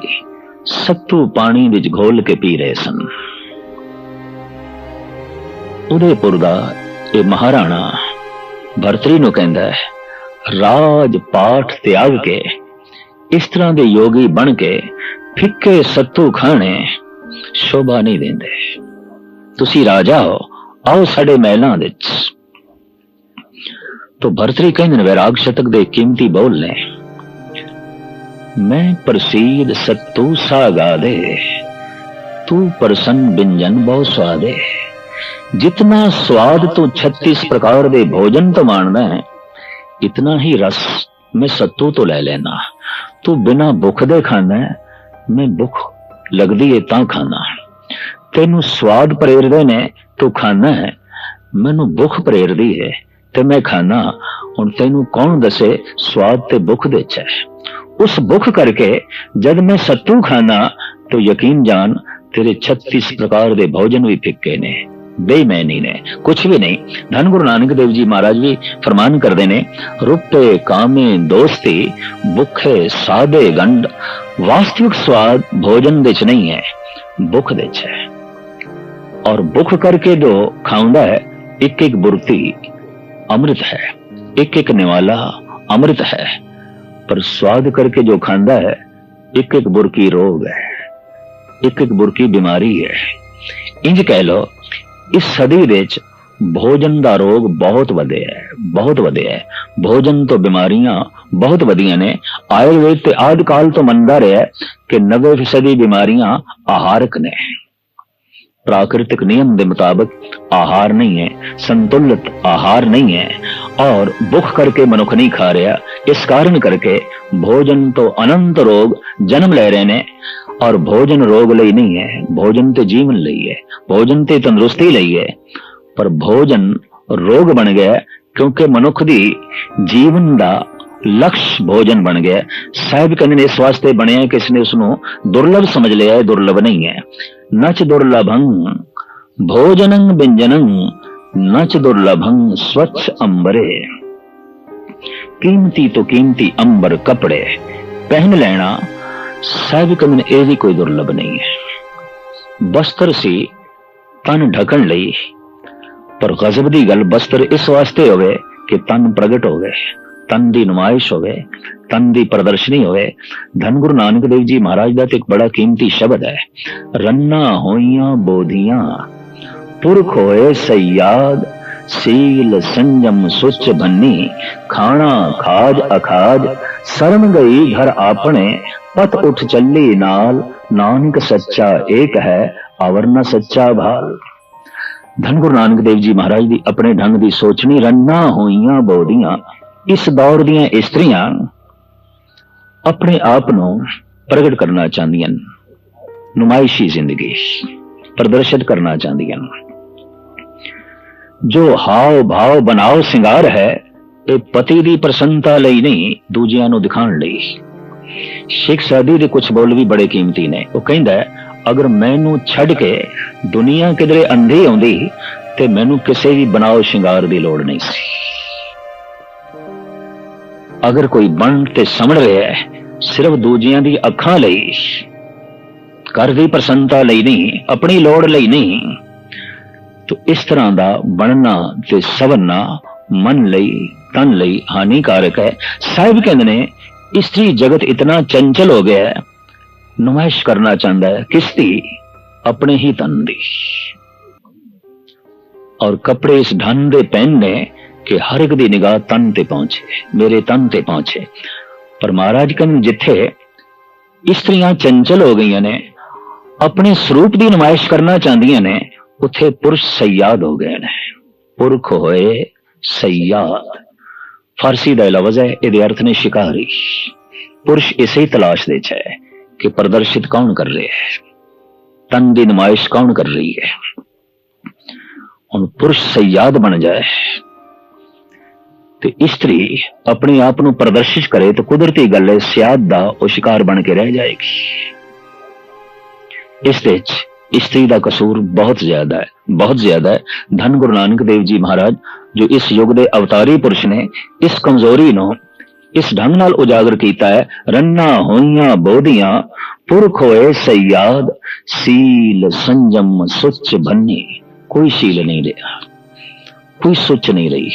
ਸੱਤੂ ਪਾਣੀ ਵਿੱਚ ਘੋਲ ਕੇ ਪੀ ਰਹੇ ਸਨ। ਉਦੈਪੁਰ ਦਾ ਇਹ ਮਹਾਰਾਣਾ ਭਰਤਰੀ ਨੂੰ ਕਹਿੰਦਾ ਹੈ, ਰਾਜ ਪਾਠ ਤਿਆਗ ਕੇ ਇਸ ਤਰ੍ਹਾਂ ਦੇ ਯੋਗੀ ਬਣ ਕੇ ਫਿੱਕੇ ਸੱਤੂ ਖਾਣੇ ਸ਼ੋਭਾ ਨਹੀਂ ਦਿੰਦੇ। ਤੁਸੀਂ ਰਾਜਾ ਹੋ, ਆਓ ਸਾਡੇ ਮਹਿਲਾਂ ਵਿੱਚ। ਤੋ ਭਰਤਰੀ ਕਹਿੰਦੇ ਨੇ, ਵੈਰਾਗ ਸ਼ਤਕ ਦੇ ਕੀਮਤੀ ਬੋਲ ਨੇ। ਮੈਂ ਪ੍ਰਸੀਦ ਸੱਤੂ ਸਾਗਾ ਦੇ ਤੂੰ ਪ੍ਰਸੰਨ ਬਿੰਜਨ ਬਹੁ ਸਵਾਦੇ जितना स्वाद तू 36 प्रकार ਦੇ ਭੋਜਨ ਤੋਂ ਮਾਣਦਾ ਹੈ ਇਤਨਾ ਹੀ ਰਸ ਮੈਂ ਸੱਤੂ ਤੋਂ ਲੈ ਲੈਣਾ ਤੂੰ ਬਿਨਾ ਭੁੱਖ ਦੇ ਖਾਣਾ ਹੈ ਮੈਂ ਭੁੱਖ ਲੱਗਦੀ ਹੈ ਤਾਂ ਖਾਣਾ ਤੈਨੂੰ ਸਵਾਦ ਪ੍ਰੇਰਦੇ ਨੇ ਤੂੰ ਖਾਣਾ ਹੈ ਮੈਨੂੰ ਭੁੱਖ ਪ੍ਰੇਰਦੀ ਹੈ ਤੇ ਮੈਂ ਖਾਣਾ ਹੁਣ ਤੈਨੂੰ ਕੌਣ ਦੱਸੇ ਸਵਾਦ ਤੇ ਭੁੱਖ ਦੇ ਚ ਹੈ ਉਸ ਭੁੱਖ ਕਰਕੇ ਜਦ ਮੈਂ ਸੱਤੂ ਖਾਣਾ तो यकीन जान तेरे 36 प्रकार ਦੇ ਭੋਜਨ ਵੀ ਫਿੱਕੇ ਨੇ ਬੇਈਮਾਨੀ ਨੇ ਕੁਝ ਵੀ ਨਹੀਂ ਧੰਨ ਗੁਰੂ ਨਾਨਕ ਦੇਵ ਜੀ ਮਹਾਰਾਜ ਵੀ ਫਰਮਾਨ ਕਰਦੇ ਨੇ ਰੁਪੇ ਕਾਮੇ ਦੋਸਤੀ ਭੁੱਖੇ ਸਾਦੇ ਗੰਡ ਵਾਸਤਵਿਕ ਸਵਾਦ ਭੋਜਨ ਵਿੱਚ ਨਹੀਂ ਹੈ ਭੁੱਖ ਵਿੱਚ ਹੈ ਔਰ ਭੁੱਖ ਕਰਕੇ ਜੋ ਖਾਉਂਦਾ ਹੈ ਇੱਕ ਇੱਕ ਬੁਰਤੀ ਅੰਮ੍ਰਿਤ ਹੈ ਇੱਕ ਇੱਕ ਨਿਵਾਲਾ ਅੰਮ੍ਰਿਤ ਹੈ ਪਰ ਸਵਾਦ ਕਰਕੇ ਜੋ ਖਾਂਦਾ ਹੈ ਇੱਕ ਇੱਕ ਬੁਰਕੀ ਰੋਗ ਹੈ ਇੱਕ ਇੱਕ ਬੁਰਕੀ ਬਿਮਾਰੀ ਹੈ ਇੰਜ ਕਹਿ ਲੋ ਇਸ ਸਦੀ ਵਿੱਚ ਭੋਜਨ ਦਾ ਰੋਗ ਬਹੁਤ ਵਧਿਆ ਹੈ ਬਹੁਤ ਵਧਿਆ ਹੈ ਭੋਜਨ ਤੋਂ ਬਿਮਾਰੀਆਂ ਬਹੁਤ ਵਧੀਆਂ ਨੇ ਆਯੁਰਵੇਦ ਤੇ ਆਦਿ ਕਾਲ ਤੋਂ ਮੰਨਦਾ ਰਿਹਾ ਕਿ 90% ਬਿਮਾਰੀਆਂ ਆਹਾਰਕ ਨੇ प्राकृतिक नियम के मुताबिक आहार नहीं है संतुलित आहार नहीं है और भुख करके मनुख नहीं खा रहा इस कारण करके भोजन तो अनंत रोग जन्म ले रहे ने और भोजन रोग ਲਈ नहीं है भोजन ਤੇ ਜੀਵਨ ਲਈ ਹੈ ਭੋਜਨ ਤੇ ਤੰਦਰੁਸਤੀ ਲਈ ਹੈ ਪਰ ਭੋਜਨ ਰੋਗ ਬਣ ਗਿਆ ਕਿਉਂਕਿ ਮਨੁੱਖ ਦੀ ਜੀਵਨ ਦਾ ਲਕਸ਼ ਭੋਜਨ ਬਣ ਗਿਆ ਸਾਹਿਬ ਕਹਿੰਦੇ ਨੇ ਇਸ ਵਾਸਤੇ ਬਣਿਆ ਕਿ ਇਸਨੇ ਉਸ ਨੂੰ ਦੁਰਲਭ ਸਮਝ ਲਿਆ ਹੈ ਦੁਰਲਭ ਨਹੀਂ ਹੈ ਨਚ ਦੁਰਲਭੰ ਭੋਜਨੰ ਵਿੰਜਨੰ ਨਚ ਦੁਰਲਭੰ ਸਵच्छ ਅੰਬਰੇ। ਕੀਮਤੀ ਤੋਂ ਕੀਮਤੀ ਅੰਬਰ ਕਪੜੇ ਪਹਿਨ ਲੈਣਾ, ਸਾਹਿਬ ਕਹਿੰਦੇ ਨੇ ਇਹ ਵੀ ਕੋਈ ਦੁਰਲਭ ਨਹੀਂ ਹੈ। ਬਸਤਰ ਸੀ, ਤਨ ਢਕਣ ਲਈ, ਪਰ ਗਜ਼ਬ ਦੀ ਗੱਲ ਬਸਤਰ ਇਸ ਵਾਸਤੇ ਹੋਵੇ ਕਿ ਤਨ ਪ੍ਰਗਟ ਹੋਵੇ, ਤਨ ਦੀ ਨੁਮਾਇਸ਼ ਹੋਵੇ, ਤਨ ਦੀ ਪ੍ਰਦਰਸ਼ਨੀ ਹੋਵੇ। ਧੰਨ ਗੁਰੂ ਨਾਨਕ ਦੇਵ ਜੀ ਮਹਾਰਾਜ ਦਾ ਤੇ ਇੱਕ ਬੜਾ ਕੀਮਤੀ ਸ਼ਬਦ ਹੈ, ਰੰਨਾ ਹੋਈਆਂ ਬੋਧੀਆਂ। ਪੁਰਖ ਹੋਏ ਸਯਾਦ, ਸੀਲ ਸੰਜਮ ਸੁਚ ਬੰਨੀ, ਖਾਣਾ ਖਾਜ ਅਖਾਜ, ਸ਼ਰਮ ਗਈ ਘਰ ਆਪਣੇ, ਪਤ ਉਠ ਚੱਲੀ ਨਾਲ, ਨਾਨਕ ਸੱਚਾ ਏਕ ਹੈ ਅਵਰ ਨ ਸੱਚਾ ਭਾਲ। ਧੰਨ ਗੁਰੂ ਨਾਨਕ ਦੇਵ ਜੀ ਮਹਾਰਾਜ ਦੀ ਆਪਣੇ ਢੰਗ ਦੀ ਸੋਚਣੀ ਰੰਨਾ ਹੋਈਆਂ ਬੋਧੀਆਂ, ਇਸ ਦੌਰ ਦੀਆਂ ਇਸਤਰੀਆਂ ਆਪਣੇ ਆਪ ਨੂੰ ਪ੍ਰਗਟ ਕਰਨਾ ਚਾਹੁੰਦੀਆਂ ਨੁਮਾਇਸ਼ੀ ਜ਼ਿੰਦਗੀ ਪ੍ਰਦਰਸ਼ਿਤ ਕਰਨਾ ਚਾਹੁੰਦੀਆਂ ਜੋ ਹਾਵ ਭਾਵ ਬਣਾਓ ਸਿੰਗਾਰ ਹੈ, ਇਹ ਪਤੀ ਦੀ ਪ੍ਰਸੰਨਤਾ ਲਈ ਨਹੀਂ, ਦੂਜਿਆਂ ਨੂੰ ਦਿਖਾਉਣ ਲਈ। ਸ਼ੇਖ ਸਾਦੀ ਦੇ ਕੁਝ ਬੋਲ ਵੀ ਬੜੇ ਕੀਮਤੀ ਨੇ। ਉਹ ਕਹਿੰਦਾ ਅਗਰ ਮੈਨੂੰ ਛੱਡ ਕੇ ਦੁਨੀਆ ਕਿਧਰੇ ਅੰਧੀ ਆਉਂਦੀ, ਤੇ ਮੈਨੂੰ ਕਿਸੇ ਵੀ ਬਣਾਓ ਸ਼ਿੰਗਾਰ ਦੀ ਲੋੜ ਨਹੀਂ ਸੀ। ਅਗਰ ਕੋਈ ਬਣ ਤੇ ਸਮਝ ਰਿਹਾ ਹੈ, ਸਿਰਫ ਦੂਜਿਆਂ ਦੀ ਅੱਖਾਂ ਲਈ, ਘਰ ਦੀ ਪ੍ਰਸੰਨਤਾ ਲਈ ਨਹੀਂ, ਆਪਣੀ ਲੋੜ ਲਈ ਨਹੀਂ ਤੋ ਇਸ ਤਰ੍ਹਾਂ ਦਾ ਬਣਨਾ ਤੇ ਸਵਰਨਾ ਮਨ ਲਈ, ਤਨ ਲਈ ਹਾਨੀਕਾਰਕ ਹੈ। ਸਾਹਿਬ ਕਹਿੰਦੇ ਨੇ, ਇਸਤਰੀ ਜਗਤ ਇਤਨਾ ਚੰਚਲ ਹੋ ਗਿਆ ਹੈ, ਨੁਮਾਇਸ਼ ਕਰਨਾ ਚਾਹੁੰਦਾ ਹੈ ਕਿਸ ਦੀ ਆਪਣੇ ਹੀ ਤਨ ਦੀ। ਔਰ ਕੱਪੜੇ ਇਸ ਢੰਗ ਦੇ ਪਹਿਨਨੇ ਕਿ ਹਰ ਇੱਕ ਦੀ ਨਿਗਾਹ ਤਨ ਤੇ ਪਹੁੰਚੇ, ਮੇਰੇ ਤਨ ਤੇ ਪਹੁੰਚੇ। ਪਰ ਮਹਾਰਾਜ ਕਹਿੰਦੇ ਜਿੱਥੇ ਇਸਤਰੀਆਂ ਚੰਚਲ ਹੋ ਗਈਆਂ ਨੇ, ਆਪਣੇ ਸਰੂਪ ਦੀ ਨੁਮਾਇਸ਼ ਕਰਨਾ ਚਾਹੁੰਦੀਆਂ ਨੇ ਉੱਥੇ ਪੁਰਸ਼ ਸਯਾਦ ਹੋ ਗਏ ਨੇ। ਪੁਰਖ ਹੋਏ ਸਯਾਦ। ਫਾਰਸੀ ਦਾ ਲਫ਼ਜ਼ ਹੈ, ਇਹਦੇ ਅਰਥ ਨੇ ਸ਼ਿਕਾਰੀ। ਪੁਰਸ਼ ਇਸੇ ਹੀ ਤਲਾਸ਼ ਦੇ ਚ ਹੈ ਕਿ ਪ੍ਰਦਰਸ਼ਿਤ ਕੌਣ ਕਰ ਰਿਹਾ ਹੈ? ਤਨ ਦੀ ਨੁਮਾਇਸ਼ ਕੌਣ ਕਰ ਰਹੀ ਹੈ? ਹੁਣ ਪੁਰਸ਼ ਸਯਾਦ ਬਣ ਜਾਏ ਤੇ ਇਸਤਰੀ ਆਪਣੇ ਆਪ ਨੂੰ ਪ੍ਰਦਰਸ਼ਿਤ ਕਰੇ ਤਾਂ ਕੁਦਰਤੀ ਗੱਲ ਹੈ, ਸਿਆਦ ਦਾ ਉਹ ਸ਼ਿਕਾਰ ਬਣ ਕੇ ਰਹਿ ਜਾਏਗੀ। ਇਸ ਦੇ ਵਿੱਚ ਇਸਤਰੀ ਦਾ ਕਸੂਰ ਬਹੁਤ ਜ਼ਿਆਦਾ ਹੈ, ਬਹੁਤ ਜ਼ਿਆਦਾ ਹੈ। ਧੰਨ ਗੁਰੂ ਨਾਨਕ ਦੇਵ ਜੀ ਮਹਾਰਾਜ, ਜੋ ਇਸ ਯੁੱਗ ਦੇ ਅਵਤਾਰੀ ਪੁਰਸ਼ ਨੇ ਇਸ ਕਮਜ਼ੋਰੀ ਨੂੰ ਇਸ ਢੰਗ ਨਾਲ ਉਜਾਗਰ ਕੀਤਾ ਹੈ, ਰੰਨਾ ਹੋਈਆਂ ਬੋਧੀਆਂ, ਪੁਰਖ ਹੋਏ ਸਯਾਦ, ਸੀਲ ਸੰਜਮ ਸੁੱਚ ਬੰਨੀ। ਕੋਈ ਸ਼ੀਲ ਨਹੀਂ ਰਿਹਾ, ਕੋਈ ਸੁੱਚ ਨਹੀਂ ਰਹੀ,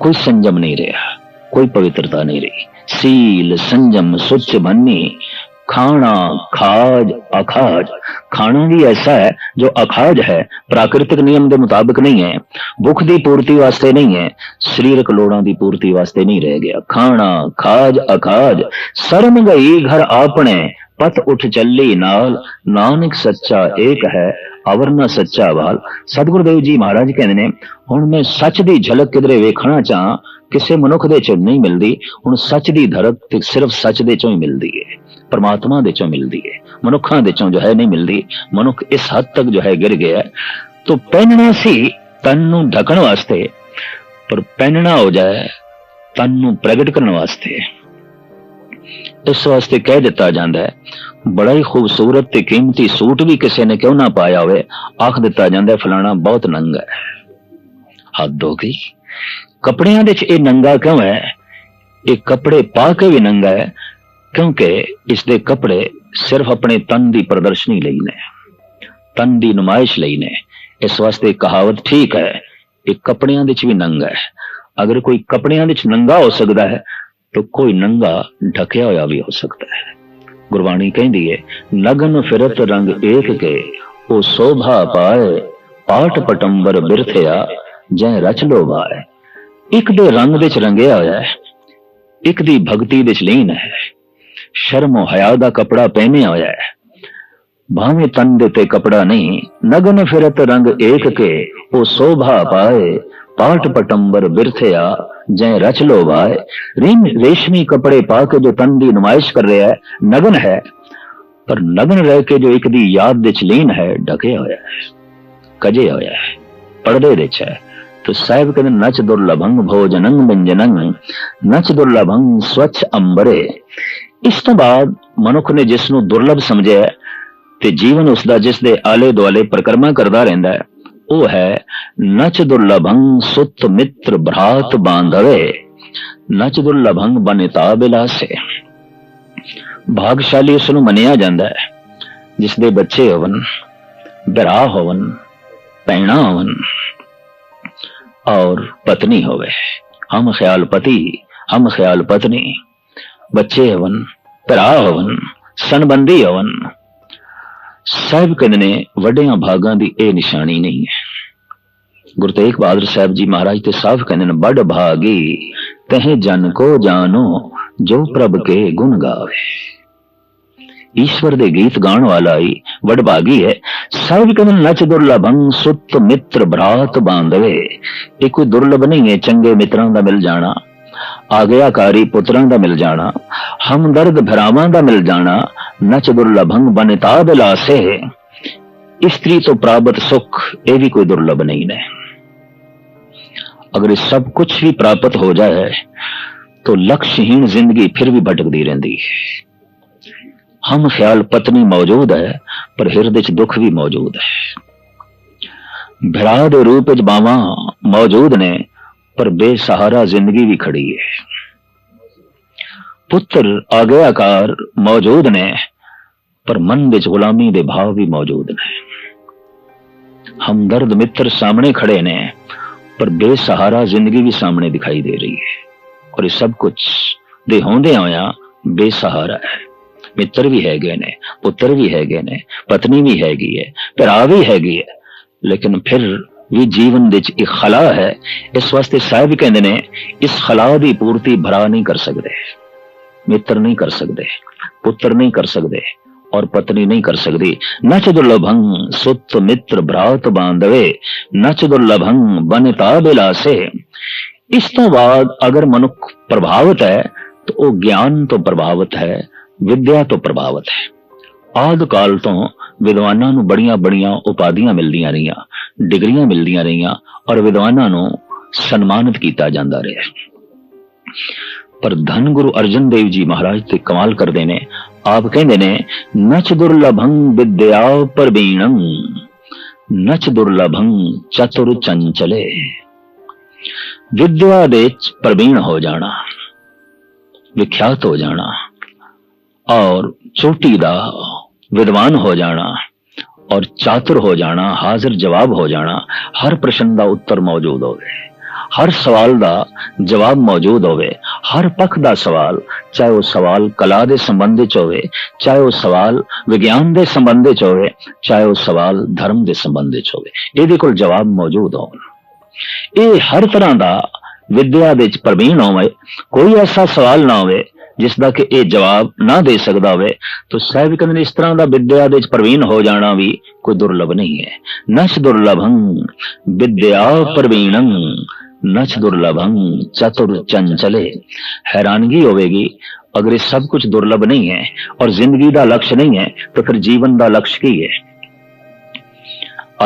ਕੋਈ ਸੰਜਮ ਨਹੀਂ ਰਿਹਾ, ਕੋਈ ਪਵਿੱਤਰਤਾ ਨਹੀਂ ਰਹੀ। ਸੀਲ ਸੰਜਮ ਸੁੱਚ ਬੰਨੀ। ਖਾਣਾ, ਖਾਜ, ਅਖਾਜ। ਖਾਣਾ ਵੀ ਐਸਾ ਹੈ ਜੋ ਅਖਾਜ ਹੈ, ਪ੍ਰਾਕਿਰਤਿਕ ਨਿਯਮ ਦੇ ਮੁਤਾਬਕ ਨਹੀਂ ਹੈ। ਭੁੱਖ ਦੀ ਪੂਰਤੀ ਵਾਸਤੇ ਨਹੀਂ ਹੈ, ਸਰੀਰਕ ਲੋੜਾਂ ਦੀ ਪੂਰਤੀ ਵਾਸਤੇ ਨਹੀਂ ਰਹਿ ਗਿਆ। ਖਾਣਾ, ਖਾਜ, ਅਖਾਜ ਸਰਮ ਗਈ ਘਰ ਆਪਣੇ, ਪਤ ਉੱਠ ਚੱਲੀ ਨਾਲ। ਨਾਨਕ ਸੱਚਾ ਏਕ ਹੈ, ਅਵਰਨਾ ਸੱਚਾ ਵਾਲ ਸਤਿਗੁਰਦੇਵ ਜੀ ਮਹਾਰਾਜ ਕਹਿੰਦੇ ਨੇ, ਹੁਣ ਮੈਂ ਸੱਚ ਦੀ ਝਲਕ ਕਿਧਰੇ ਵੇਖਣਾ ਚਾਹਾਂ, ਕਿਸੇ ਮਨੁੱਖ ਦੇ ਚੋਂ ਨਹੀਂ ਮਿਲਦੀ। ਹੁਣ ਸੱਚ ਦੀ ਧੜਕ ਸਿਰਫ ਸੱਚ ਦੇ ਚੋਂ ਹੀ ਮਿਲਦੀ ਹੈ ਪਰਮਾਤਮਾ ਦੇ ਚੋਂ ਮਿਲਦੀ ਹੈ ਮਨੁੱਖਾਂ ਦੇ ਚੋਂ ਜੋ ਹੈ ਨਹੀਂ ਮਿਲਦੀ ਮਨੁੱਖ ਇਸ ਹੱਦ ਤੱਕ ਜੋ ਹੈ ਗਿਰ ਗਿਆ। ਹੈ। ਪਹਿਨਣਾ ਸੀ ਤਨ ਨੂੰ ਢਕਣ ਵਾਸਤੇ ਪਰ ਪਹਿਨਣਾ ਹੋ ਜਾਏ ਤਨ ਨੂੰ ਪ੍ਰਗਟ ਕਰਨ ਵਾਸਤੇ। ਇਸ ਵਾਸਤੇ ਕਹਿ ਦਿੱਤਾ ਜਾਂਦਾ ਹੈ ਬੜਾ ਹੀ ਖੂਬਸੂਰਤ ਤੇ ਕੀਮਤੀ ਸੂਟ ਵੀ ਕਿਸੇ ਨੇ ਕਿਉਂ ਨਾ ਪਾਇਆ ਹੋਵੇ ਆਖ ਦਿੱਤਾ ਜਾਂਦਾ ਹੈ, ਫਲਾਣਾ ਬਹੁਤ ਨੰਗਾ ਹੈ। ਹੱਦ ਹੋ ਗਈ। ਕੱਪੜਿਆਂ ਦੇ ਵਿੱਚ ਇਹ ਨੰਗਾ ਕਿਉਂ ਹੈ? ਇਹ ਕੱਪੜੇ ਪਾ ਕੇ ਵੀ ਨੰਗਾ ਹੈ ਕਿਉਂਕਿ ਇਸ ਦੇ ਕੱਪੜੇ ਸਿਰਫ ਆਪਣੇ ਤਨ ਦੀ ਪ੍ਰਦਰਸ਼ਨੀ ਲਈ ਨੇ, ਤਨ ਦੀ ਨੁਮਾਇਸ਼ ਲਈ ਨੇ। ਇਸ ਵਾਸਤੇ ਕਹਾਵਤ ਠੀਕ ਹੈ ਇਹ ਕੱਪੜਿਆਂ ਵਿੱਚ ਵੀ ਨੰਗਾ ਹੈ। ਅਗਰ ਕੋਈ ਕੱਪੜਿਆਂ ਵਿੱਚ ਨੰਗਾ ਹੋ ਸਕਦਾ ਹੈ, ਤਾਂ ਕੋਈ ਨੰਗਾ ਢਕਿਆ ਹੋਇਆ ਵੀ ਹੋ ਸਕਦਾ ਹੈ। ਗੁਰਬਾਣੀ ਕਹਿੰਦੀ ਹੈ ਨਗਨ ਫਿਰਤ ਰੰਗ ਏਕ ਕੇ, ਉਹ ਸੋਭਾ ਪਾਏ, ਪਾਟ ਪਟੰਬਰ ਬਿਰਥਿਆ, ਜੈ ਰਚ ਲੋਭਾਏ ਇੱਕ ਦੇ ਰੰਗ ਵਿੱਚ ਰੰਗਿਆ ਹੋਇਆ ਹੈ, ਇੱਕ ਦੀ ਭਗਤੀ ਵਿੱਚ ਲੀਨ ਹੈ। ਸ਼ਰਮ ਹਯਾ ਦਾ ਕਪੜਾ ਪਹਿਨਿਆ ਹੋਇਆ ਹੈ ਭਾਵੇਂ ਤਨ ਦੇ ਤੇ ਕਪੜਾ ਨਹੀਂ ਨਗਨ ਫਿਰਤ ਰੰਗ ਏਕ ਕੇ ਉਹ ਸੋਭਾ ਪਾਏ ਪਾਟ ਪਟੰਬਰ ਬਿਰਥਿਆ ਜੈ ਰਚ ਲੋਭਾਏ ਰਿੰਗ ਰੇਸ਼ਮੀ ਕਪੜੇ ਪਾ ਕੇ ਜੋ ਤਨ ਦੀ ਨੁਮਾਇਸ਼ ਕਰ ਰਿਹਾ ਹੈ ਨਗਨ ਹੈ ਪਰ ਨਗਨ ਰਹਿ ਕੇ ਜੋ ਇੱਕ ਦੀ ਯਾਦ ਵਿੱਚ ਲੀਨ ਹੈ ਢਕਿਆ ਹੋਇਆ ਹੈ ਕਜੇ ਹੋਇਆ ਹੈ ਪਰਦੇ ਵਿੱਚ ਹੈ तो साहिब कहते नच दुर्लभंग भोजनंग व्यंजनंग ਨਚ ਦੁਰਲਭੰ ਸਵੱਛ ਅੰਬਰੇ ਇਸ ਤੋਂ ਬਾਅਦ ਮਨੁੱਖ ਨੇ ਜਿਸ ਨੂੰ ਦੁਰਲਭ ਸਮਝਿਆ ਤੇ ਜੀਵਨ ਉਸ ਦਾ ਜਿਸ ਦੇ ਆਲੇ ਦੁਆਲੇ ਪਰਕਰਮਾ ਕਰਦਾ ਰਹਿੰਦਾ ਹੈ, ਉਹ ਹੈ, ਨਚ ਦੁਰਲਭੰ ਸੁਤ ਮਿੱਤਰ ਭਰਾਤ ਬਾਂਧਵੇ, ਨਚ ਦੁਰਲਭੰ ਬਨਿਤਾ ਬਿਲਾਸੇ। ਭਾਗਸ਼ਾਲੀ ਉਸ ਨੂੰ ਮੰਨਿਆ ਜਾਂਦਾ ਹੈ, ਜਿਸ ਦੇ ਬੱਚੇ ਹੋਵਨ ਬਿਰਾ ਹੋਵਨ ਪੈਣਾ ਹੋਵਨ, ਔਰ ਪਤਨੀ ਹੋਵੇ। ਹਮ ਖਿਆਲ ਪਤੀ, ਹਮ ਖਿਆਲ ਪਤਨੀ, ਬੱਚੇ ਹੋਵਨ ਭਰਾ ਹਵਨ ਸੰਬੰਧੀ ਹਵਨ ਸਾਹਿਬ ਕਹਿੰਦੇ ਨੇ, ਵੱਡਿਆਂ ਭਾਗਾਂ ਦੀ ਇਹ ਨਿਸ਼ਾਨੀ ਨਹੀਂ ਹੈ। ਗੁਰੂ ਤੇਗ ਬਹਾਦਰ ਸਾਹਿਬ ਜੀ ਮਹਾਰਾਜ ਤੇ ਸਾਫ਼ ਕਹਿੰਦੇ ਨੇ ਬੜ ਭਾਗੀ, ਤਹਿ ਜਨ ਕੋ ਜਾਨੋ, ਜੋ ਪ੍ਰਭ ਕੇ ਗੁਣ ਗਾਵੇ। ਈਸ਼ਵਰ ਦੇ ਗੀਤ ਗਾਉਣ ਵਾਲਾ ਹੀ ਵੱਡ ਵਡਭਾਗੀ ਹੈ। ਸਾਹਿਬ ਕਹਿੰਦੇ ਨਚ ਦੁਰਲਭੰ ਸੁਤ ਮਿੱਤਰ ਭਰਾਤ ਬਾਂਧਵੇ। ਇਹ ਕੋਈ ਦੁਰਲਭ ਨਹੀਂ ਹੈ, ਚੰਗੇ ਮਿੱਤਰਾਂ ਦਾ ਮਿਲ ਜਾਣਾ। ਆਗਿਆਕਾਰੀ ਪੁੱਤਰਾਂ ਦਾ ਮਿਲ ਜਾਣਾ ਹਮਦਰਦ ਭਰਾਵਾਂ ਦਾ ਮਿਲ ਜਾਣਾ ਨਚ ਦੁਰਲਭੰ ਬਨਿਤਾ ਬਿਲਾਸੇ ਇਸਤਰੀ ਤੋਂ ਪ੍ਰਾਪਤ ਸੁਖ ਇਹ ਵੀ ਕੋਈ ਦੁਰਲਭ नहीं है अगर ये सब कुछ भी प्राप्त हो जाए तो लक्ष्यहीन जिंदगी फिर भी भटकती रहती है हम ख्याल पत्नी मौजूद है पर ਹਿਰਦੇ ਚ ਦੁੱਖ ਵੀ ਮੌਜੂਦ ਹੈ ਭਰਾ ਦੇ ਰੂਪ ਵਿੱਚ ਬਾਵਾਂ ਮੌਜੂਦ ਨੇ ਪਰ ਬੇਸਹਾਰਾ ਜ਼ਿੰਦਗੀ ਵੀ ਖੜੀ ਹੈ ਪੁੱਤਰ ਆਗਿਆਕਾਰ ਮੌਜੂਦ ਨੇ, ਪਰ ਮਨ ਵਿੱਚ ਗੁਲਾਮੀ ਦੇ ਭਾਵ ਵੀ ਮੌਜੂਦ ਨੇ। ਹਮਦਰਦ ਮਿੱਤਰ ਸਾਹਮਣੇ ਖੜੇ ਨੇ, ਪਰ ਬੇਸਹਾਰਾ ਜ਼ਿੰਦਗੀ ਵੀ ਸਾਹਮਣੇ ਦਿਖਾਈ ਦੇ ਰਹੀ ਹੈ ਔਰ ਇਹ ਸਭ ਕੁਝ ਦੇ ਹੁੰਦੇ ਹੋਇਆ ਬੇਸਹਾਰਾ ਹੈ। ਮਿੱਤਰ ਵੀ ਹੈਗੇ ਨੇ, ਪੁੱਤਰ ਵੀ ਹੈਗੇ ਨੇ, ਪਤਨੀ ਵੀ ਹੈਗੀ ਹੈ ਭਰਾ ਵੀ ਹੈਗੀ ਹੈ ਲੇਕਿਨ ਫਿਰ ਵੀ ਜੀਵਨ ਵਿੱਚ ਇੱਕ ਖਲਾ ਹੈ। ਇਸ ਵਾਸਤੇ ਸਾਹਿਬ ਕਹਿੰਦੇ ਨੇ, ਇਸ ਖਲਾ ਦੀ ਪੂਰਤੀ ਭਰਾ ਨਹੀਂ ਕਰ ਸਕਦੇ, ਮਿੱਤਰ ਨਹੀਂ ਕਰ ਸਕਦੇ, ਪੁੱਤਰ ਨਹੀਂ ਕਰ ਸਕਦੇ ਔਰ ਪਤਨੀ ਨਹੀਂ ਕਰ ਸਕਦੀ। ਨਚ ਦੁਰਲਭੰ ਸੁਤ ਮਿੱਤਰ ਭਰਾਤ ਬਾਂਧਵੇ ਨਚ ਦੁਰਲਭੰ ਬਨਤਾ ਬਿਲਾਸੇ। ਇਸ ਤੋਂ ਬਾਅਦ ਅਗਰ ਮਨੁੱਖ ਪ੍ਰਭਾਵਿਤ ਹੈ, ਤਾਂ ਉਹ ਗਿਆਨ ਤੋਂ ਪ੍ਰਭਾਵਿਤ ਹੈ, ਵਿਦਿਆ ਤੋਂ ਪ੍ਰਭਾਵਿਤ ਹੈ। ਆਦ ਕਾਲ ਤੋਂ ਵਿਦਵਾਨਾਂ ਨੂੰ ਬੜੀਆਂ ਬੜੀਆਂ ਉਪਾਧੀਆਂ ਮਿਲਦੀਆਂ ਰਹੀਆਂ, ਡਿਗਰੀਆਂ ਮਿਲਦੀਆਂ ਰਹੀਆਂ ਔਰ ਵਿਦਵਾਨਾਂ ਨੂੰ ਸਨਮਾਨਿਤ ਕੀਤਾ ਜਾਂਦਾ ਰਿਹਾ ਪਰ ਧੰਨ ਗੁਰੂ ਅਰਜਨ ਦੇਵ ਜੀ ਮਹਾਰਾਜ ਤੇ ਕਮਾਲ ਕਰਦੇ ਨੇ। ਆਪ ਕਹਿੰਦੇ ਨੇ, ਨਚ ਦੁਰਲਭੰ ਵਿਦਿਆ ਪਰਬੀਣੰ ਨਚ ਦੁਰਲਭੰ ਚਤੁਰ ਚੰਚਲੇ। ਵਿਦਿਆ ਦੇ ਚ ਹੋ ਜਾਣਾ, ਵਿਖਿਆਤ ਹੋ ਜਾਣਾ ਔਰ ਚੋਟੀ ਦਾ ਵਿਦਵਾਨ ਹੋ ਜਾਣਾ ਔਰ ਚਾਤੁਰ ਹੋ ਜਾਣਾ ਹਾਜ਼ਰ ਜਵਾਬ ਹੋ ਜਾਣਾ ਹਰ ਪ੍ਰਸ਼ਨ ਦਾ ਉੱਤਰ ਮੌਜੂਦ ਹੋਵੇ ਹਰ ਸਵਾਲ ਦਾ ਜਵਾਬ ਮੌਜੂਦ ਹੋਵੇ ਹਰ ਪੱਖ ਦਾ ਸਵਾਲ ਚਾਹੇ ਉਹ ਸਵਾਲ ਕਲਾ ਦੇ ਸੰਬੰਧ ਵਿੱਚ ਹੋਵੇ ਚਾਹੇ ਉਹ ਸਵਾਲ ਵਿਗਿਆਨ ਦੇ ਸੰਬੰਧ ਵਿੱਚ ਹੋਵੇ ਚਾਹੇ ਉਹ ਸਵਾਲ ਧਰਮ ਦੇ ਸੰਬੰਧ ਵਿੱਚ ਹੋਵੇ ਇਹਦੇ ਕੋਲ ਜਵਾਬ ਮੌਜੂਦ ਹੋਣ ਇਹ ਹਰ ਤਰ੍ਹਾਂ ਦਾ ਵਿਦਿਆ ਵਿੱਚ ਪ੍ਰਵੀਣ ਹੋਵੇ ਕੋਈ ਐਸਾ ਸਵਾਲ ਨਾ ਹੋਵੇ ਜਿਸ ਦਾ ਕਿ ਇਹ ਜਵਾਬ ਨਾ ਦੇ ਸਕਦਾ ਹੋਵੇ, ਤਾਂ ਸਾਹਿਬ ਕਹਿੰਦੇ ਨੇ ਇਸ ਤਰ੍ਹਾਂ ਦਾ ਵਿਦਿਆ ਦੇ ਵਿੱਚ ਪ੍ਰਵੀਣ ਹੋ ਜਾਣਾ ਵੀ ਕੋਈ ਦੁਰਲਭ ਨਹੀਂ ਹੈ। ਨਸ਼ ਦੁਰਲਭੰ, ਵਿਦਿਆ ਪ੍ਰਵੀਣੰ ਨਚ ਦੁਰਲਭੰ ਚਤੁਰ ਚੰਚਲੇ। ਹੈਰਾਨਗੀ ਹੋਵੇਗੀ, ਅਗਰ ਇਹ ਸਭ ਕੁਝ ਦੁਰਲਭ ਨਹੀਂ ਹੈ ਔਰ ਜ਼ਿੰਦਗੀ ਦਾ ਲਕਸ਼ ਨਹੀਂ ਹੈ, ਤਾਂ ਫਿਰ ਜੀਵਨ ਦਾ ਲਕਸ਼ ਕੀ ਹੈ?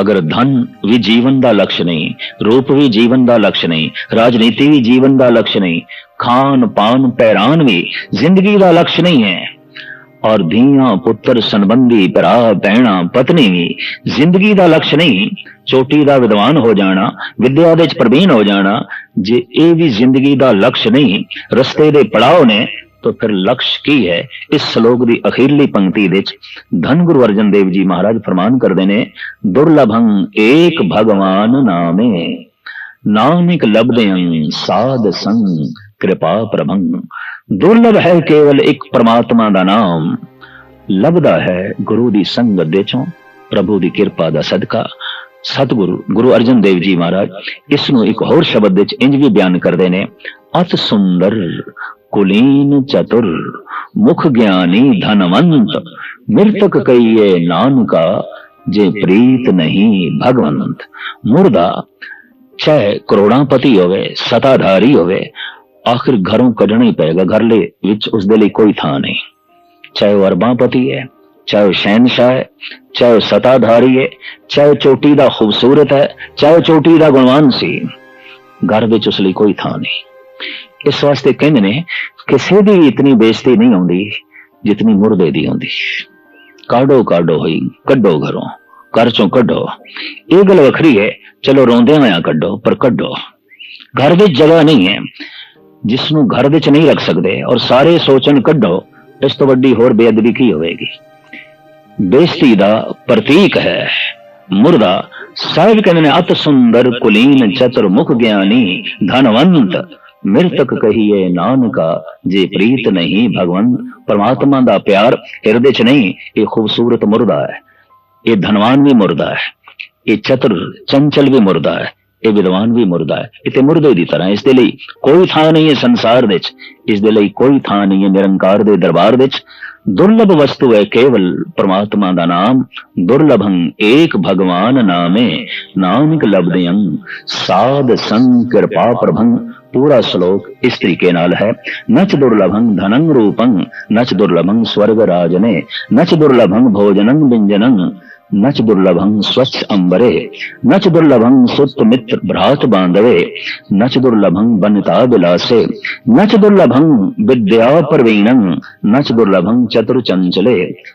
ਅਗਰ ਧਨ ਵੀ ਜੀਵਨ ਦਾ ਲਕਸ਼ ਨਹੀਂ, ਰੂਪ ਵੀ ਜੀਵਨ ਦਾ ਲਕਸ਼ ਨਹੀਂ, ਰਾਜਨੀਤੀ ਵੀ ਜੀਵਨ ਦਾ ਲਕਸ਼ ਨਹੀਂ, ਖਾਨ, ਪਾਨ, ਪਹਿਰਾਨ ਵੀ ਜ਼ਿੰਦਗੀ ਦਾ ਲਕਸ਼ ਨਹੀਂ ਹੈ। ਔਰ ਧੀਆਂ, ਪੁੱਤਰ, ਸੰਬੰਧੀ, ਭਰਾ, ਭੈਣਾ, ਪਤਨੀ ਵੀ ਜ਼ਿੰਦਗੀ ਦਾ ਲਕਸ਼ ਨਹੀਂ। ਚੋਟੀ ਦਾ ਵਿਦਵਾਨ ਹੋ ਜਾਣਾ, ਵਿਦਿਆ ਦੇ ਵਿੱਚ ਪ੍ਰਵੀਨ ਹੋ ਜਾਣਾ, ਜੇ ਇਹ ਵੀ ਜ਼ਿੰਦਗੀ ਦਾ ਲਕਸ਼ ਨਹੀਂ, ਰਸਤੇ ਦੇ ਪੜਾਅ ਨੇ ਤਾਂ ਫਿਰ ਲਕਸ਼ ਕੀ ਹੈ? ਇਸ ਸ਼ਲੋਕ ਦੀ ਅਖੀਰਲੀ ਪੰਕਤੀ ਵਿੱਚ ਧੰਨ ਗੁਰੂ ਅਰਜਨ ਦੇਵ ਜੀ ਮਹਾਰਾਜ ਫਰਮਾਨ ਕਰਦੇ ਨੇ, ਦੁਰਲਭੰ ਏਕ ਭਗਵਾਨ ਨਾਮੇ, ਨਾਨਕ ਲਬਦਿਆਂ ਸਾਧ ਸੰਗ ਕਿਰਪਾ ਪ੍ਰਭੰ। ਦੁਰਲਭ ਹੈ ਕੇਵਲ ਇੱਕ ਪ੍ਰਮਾਤਮਾ ਦਾ ਨਾਮ ਲੱਭਦਾ ਹੈ ਗੁਰੂ ਦੀ ਸੰਗਤ ਦੇ ਚੋਂ, ਪ੍ਰਭੂ ਦੀ ਕਿਰਪਾ ਦਾ ਸਦਕਾ। ਸਤਿਗੁਰੂ, ਗੁਰੂ ਅਰਜਨ ਦੇਵ ਜੀ ਮਹਾਰਾਜ, ਇਸ ਨੂੰ ਇੱਕ ਹੋਰ ਸ਼ਬਦ ਵਿੱਚ ਇੰਜ ਵੀ ਬਿਆਨ ਕਰਦੇ ਨੇ, ਅਤ ਸੁੰਦਰ ਕੁਲੀਨ ਚਤੁਰ, ਮੁਖ ਗਿਆਨੀ ਧਨਵੰਤ, ਮਿਰਤਕ ਕਈਏ ਨਾਨਕਾ, ਜੇ ਪ੍ਰੀਤ ਨਹੀਂ ਭਗਵੰਤ। ਮੁਰਦਾ ਚਾਹੇ ਕਰੋੜਾਂਪਤੀ ਹੋਵੇ, ਸਤਾਧਾਰੀ ਹੋਵੇ, ਆਖਿਰ ਘਰੋਂ ਕੱਢਣਾ ਹੀ ਪਏਗਾ ਘਰਲੇ, ਵਿੱਚ ਉਸ ਦੇ ਲਈ ਕੋਈ ਥਾਂ ਨਹੀਂ। ਚਾਹੇ ਉਹ ਅਰਬਾਂਪਤੀ ਹੈ, ਚਾਹੇ ਉਹ ਸ਼ਹਿਨशाह ਹੈ, ਚਾਹੇ ਉਹ ਸਤਾਧਾਰੀ ਹੈ, ਚਾਹੇ ਉਹ ਚੋਟੀ ਦਾ ਖੂਬਸੂਰਤ ਹੈ, ਚਾਹੇ ਉਹ ਚੋਟੀ ਦਾ ਗੁਣਵਾਨ ਸੀ, ਘਰ ਵਿੱਚ ਉਸ ਲਈ ਕੋਈ ਥਾਂ ਨਹੀਂ। ਇਸ ਵਾਸਤੇ ਕਹਿੰਦੇ ਨੇ, ਕਿਸੇ ਦੀ ਇਤਨੀ ਬੇਇੱਜ਼ਤੀ ਨਹੀਂ ਆਉਂਦੀ, ਜਿਤਨੀ ਮੁਰਦੇ ਦੀ ਆਉਂਦੀ। ਕਾਢੋ ਕਾਢੋ ਹੋਈ, ਕੱਢੋ ਘਰੋਂ, ਘਰ ਚੋਂ ਕੱਢੋ। ਇਹ ਗੱਲ ਵੱਖਰੀ ਹੈ, ਚਲੋ ਰੋਂਦੇ ਹੋਇਆ ਕੱਢੋ, ਪਰ ਕੱਢੋ। ਘਰ ਵਿੱਚ ਜਗ੍ਹਾ ਨਹੀਂ ਹੈ ਜਿਸ ਨੂੰ ਘਰ ਵਿੱਚ ਨਹੀਂ ਰੱਖ ਸਕਦੇ, ਔਰ ਸਾਰੇ ਸੋਚਣ ਕੱਢੋ, ਇਸ ਤੋਂ ਵੱਡੀ ਹੋਰ ਬੇਅਦਬੀ ਕੀ ਹੋਵੇਗੀ? ਬੇਇੱਜ਼ਤੀ ਦਾ ਪ੍ਰਤੀਕ ਹੈ, ਮੁਰਦਾ। ਸਾਹਿਬ ਕਹਿੰਦੇ ਨੇ ਅਤ ਸੁੰਦਰ ਕੁਲੀਨ ਚਤੁਰਮੁਖ ਗਿਆਨੀ, ਧਨਵੰਤ। ਮਿਰਤਕ ਕਹੀਏ ਨਾਨਕਾ ਜੇ ਪ੍ਰੀਤ ਨਹੀਂ ਭਗਵੰਤ ਪਰਮਾਤਮਾ ਦਾ ਪਿਆਰ ਹਿਰਦੇ 'ਚ ਨਹੀਂ ਇਹ ਖੂਬਸੂਰਤ ਮੁਰਦਾ ਹੈ। ਇਹ ਧਨਵਾਨ ਵੀ ਮੁਰਦਾ ਹੈ। ਇਹ ਚਤੁਰ ਚੰਚਲ ਵੀ ਮੁਰਦਾ ਹੈ। ਇਹ ਵਿਦਵਾਨ ਵੀ ਮੁਰਦਾ ਹੈ। ਇਹ ਤੇ ਮੁਰਦੇ ਦੀ ਤਰ੍ਹਾਂ ਇਸ ਦੇ ਲਈ ਕੋਈ ਥਾਂ ਨਹੀਂ ਹੈ ਸੰਸਾਰ ਵਿੱਚ ਇਸ ਦੇ ਲਈ ਕੋਈ ਥਾਂ ਨਹੀਂ ਹੈ ਨਿਰੰਕਾਰ ਦੇ ਦਰਬਾਰ ਵਿੱਚ ਦੁਰਲਭ ਵਸਤੂ ਹੈ ਕੇਵਲ ਪ੍ਰਮਾਤਮਾ ਦਾ ਨਾਮ। ਦੁਰਲਭੰ ਏਕ ਭਗਵਾਨ ਨਾਮੇ। ਨਾਨਕ ਲਬਦਿਆਂ ਸਾਧ ਸੰਗ ਕਿਰਪਾ ਪ੍ਰਭੰ। पूरा श्लोक इस तरीके नाल है। नच दुर्लभंग धनंग रूपंग नच दुर्लभंग स्वर्ग राजने नच दुर्लभंग भोजनंग व्यंजनंग नच दुर्लभंग स्वच्छ अंबरे, नच दुर्लभंग सुत मित्र भ्रात बांधवे, नच दुर्लभंग बनता बिलासे, नच दुर्लभंग विद्या प्रवीणंग नच दुर्लभंग चतुर चंचले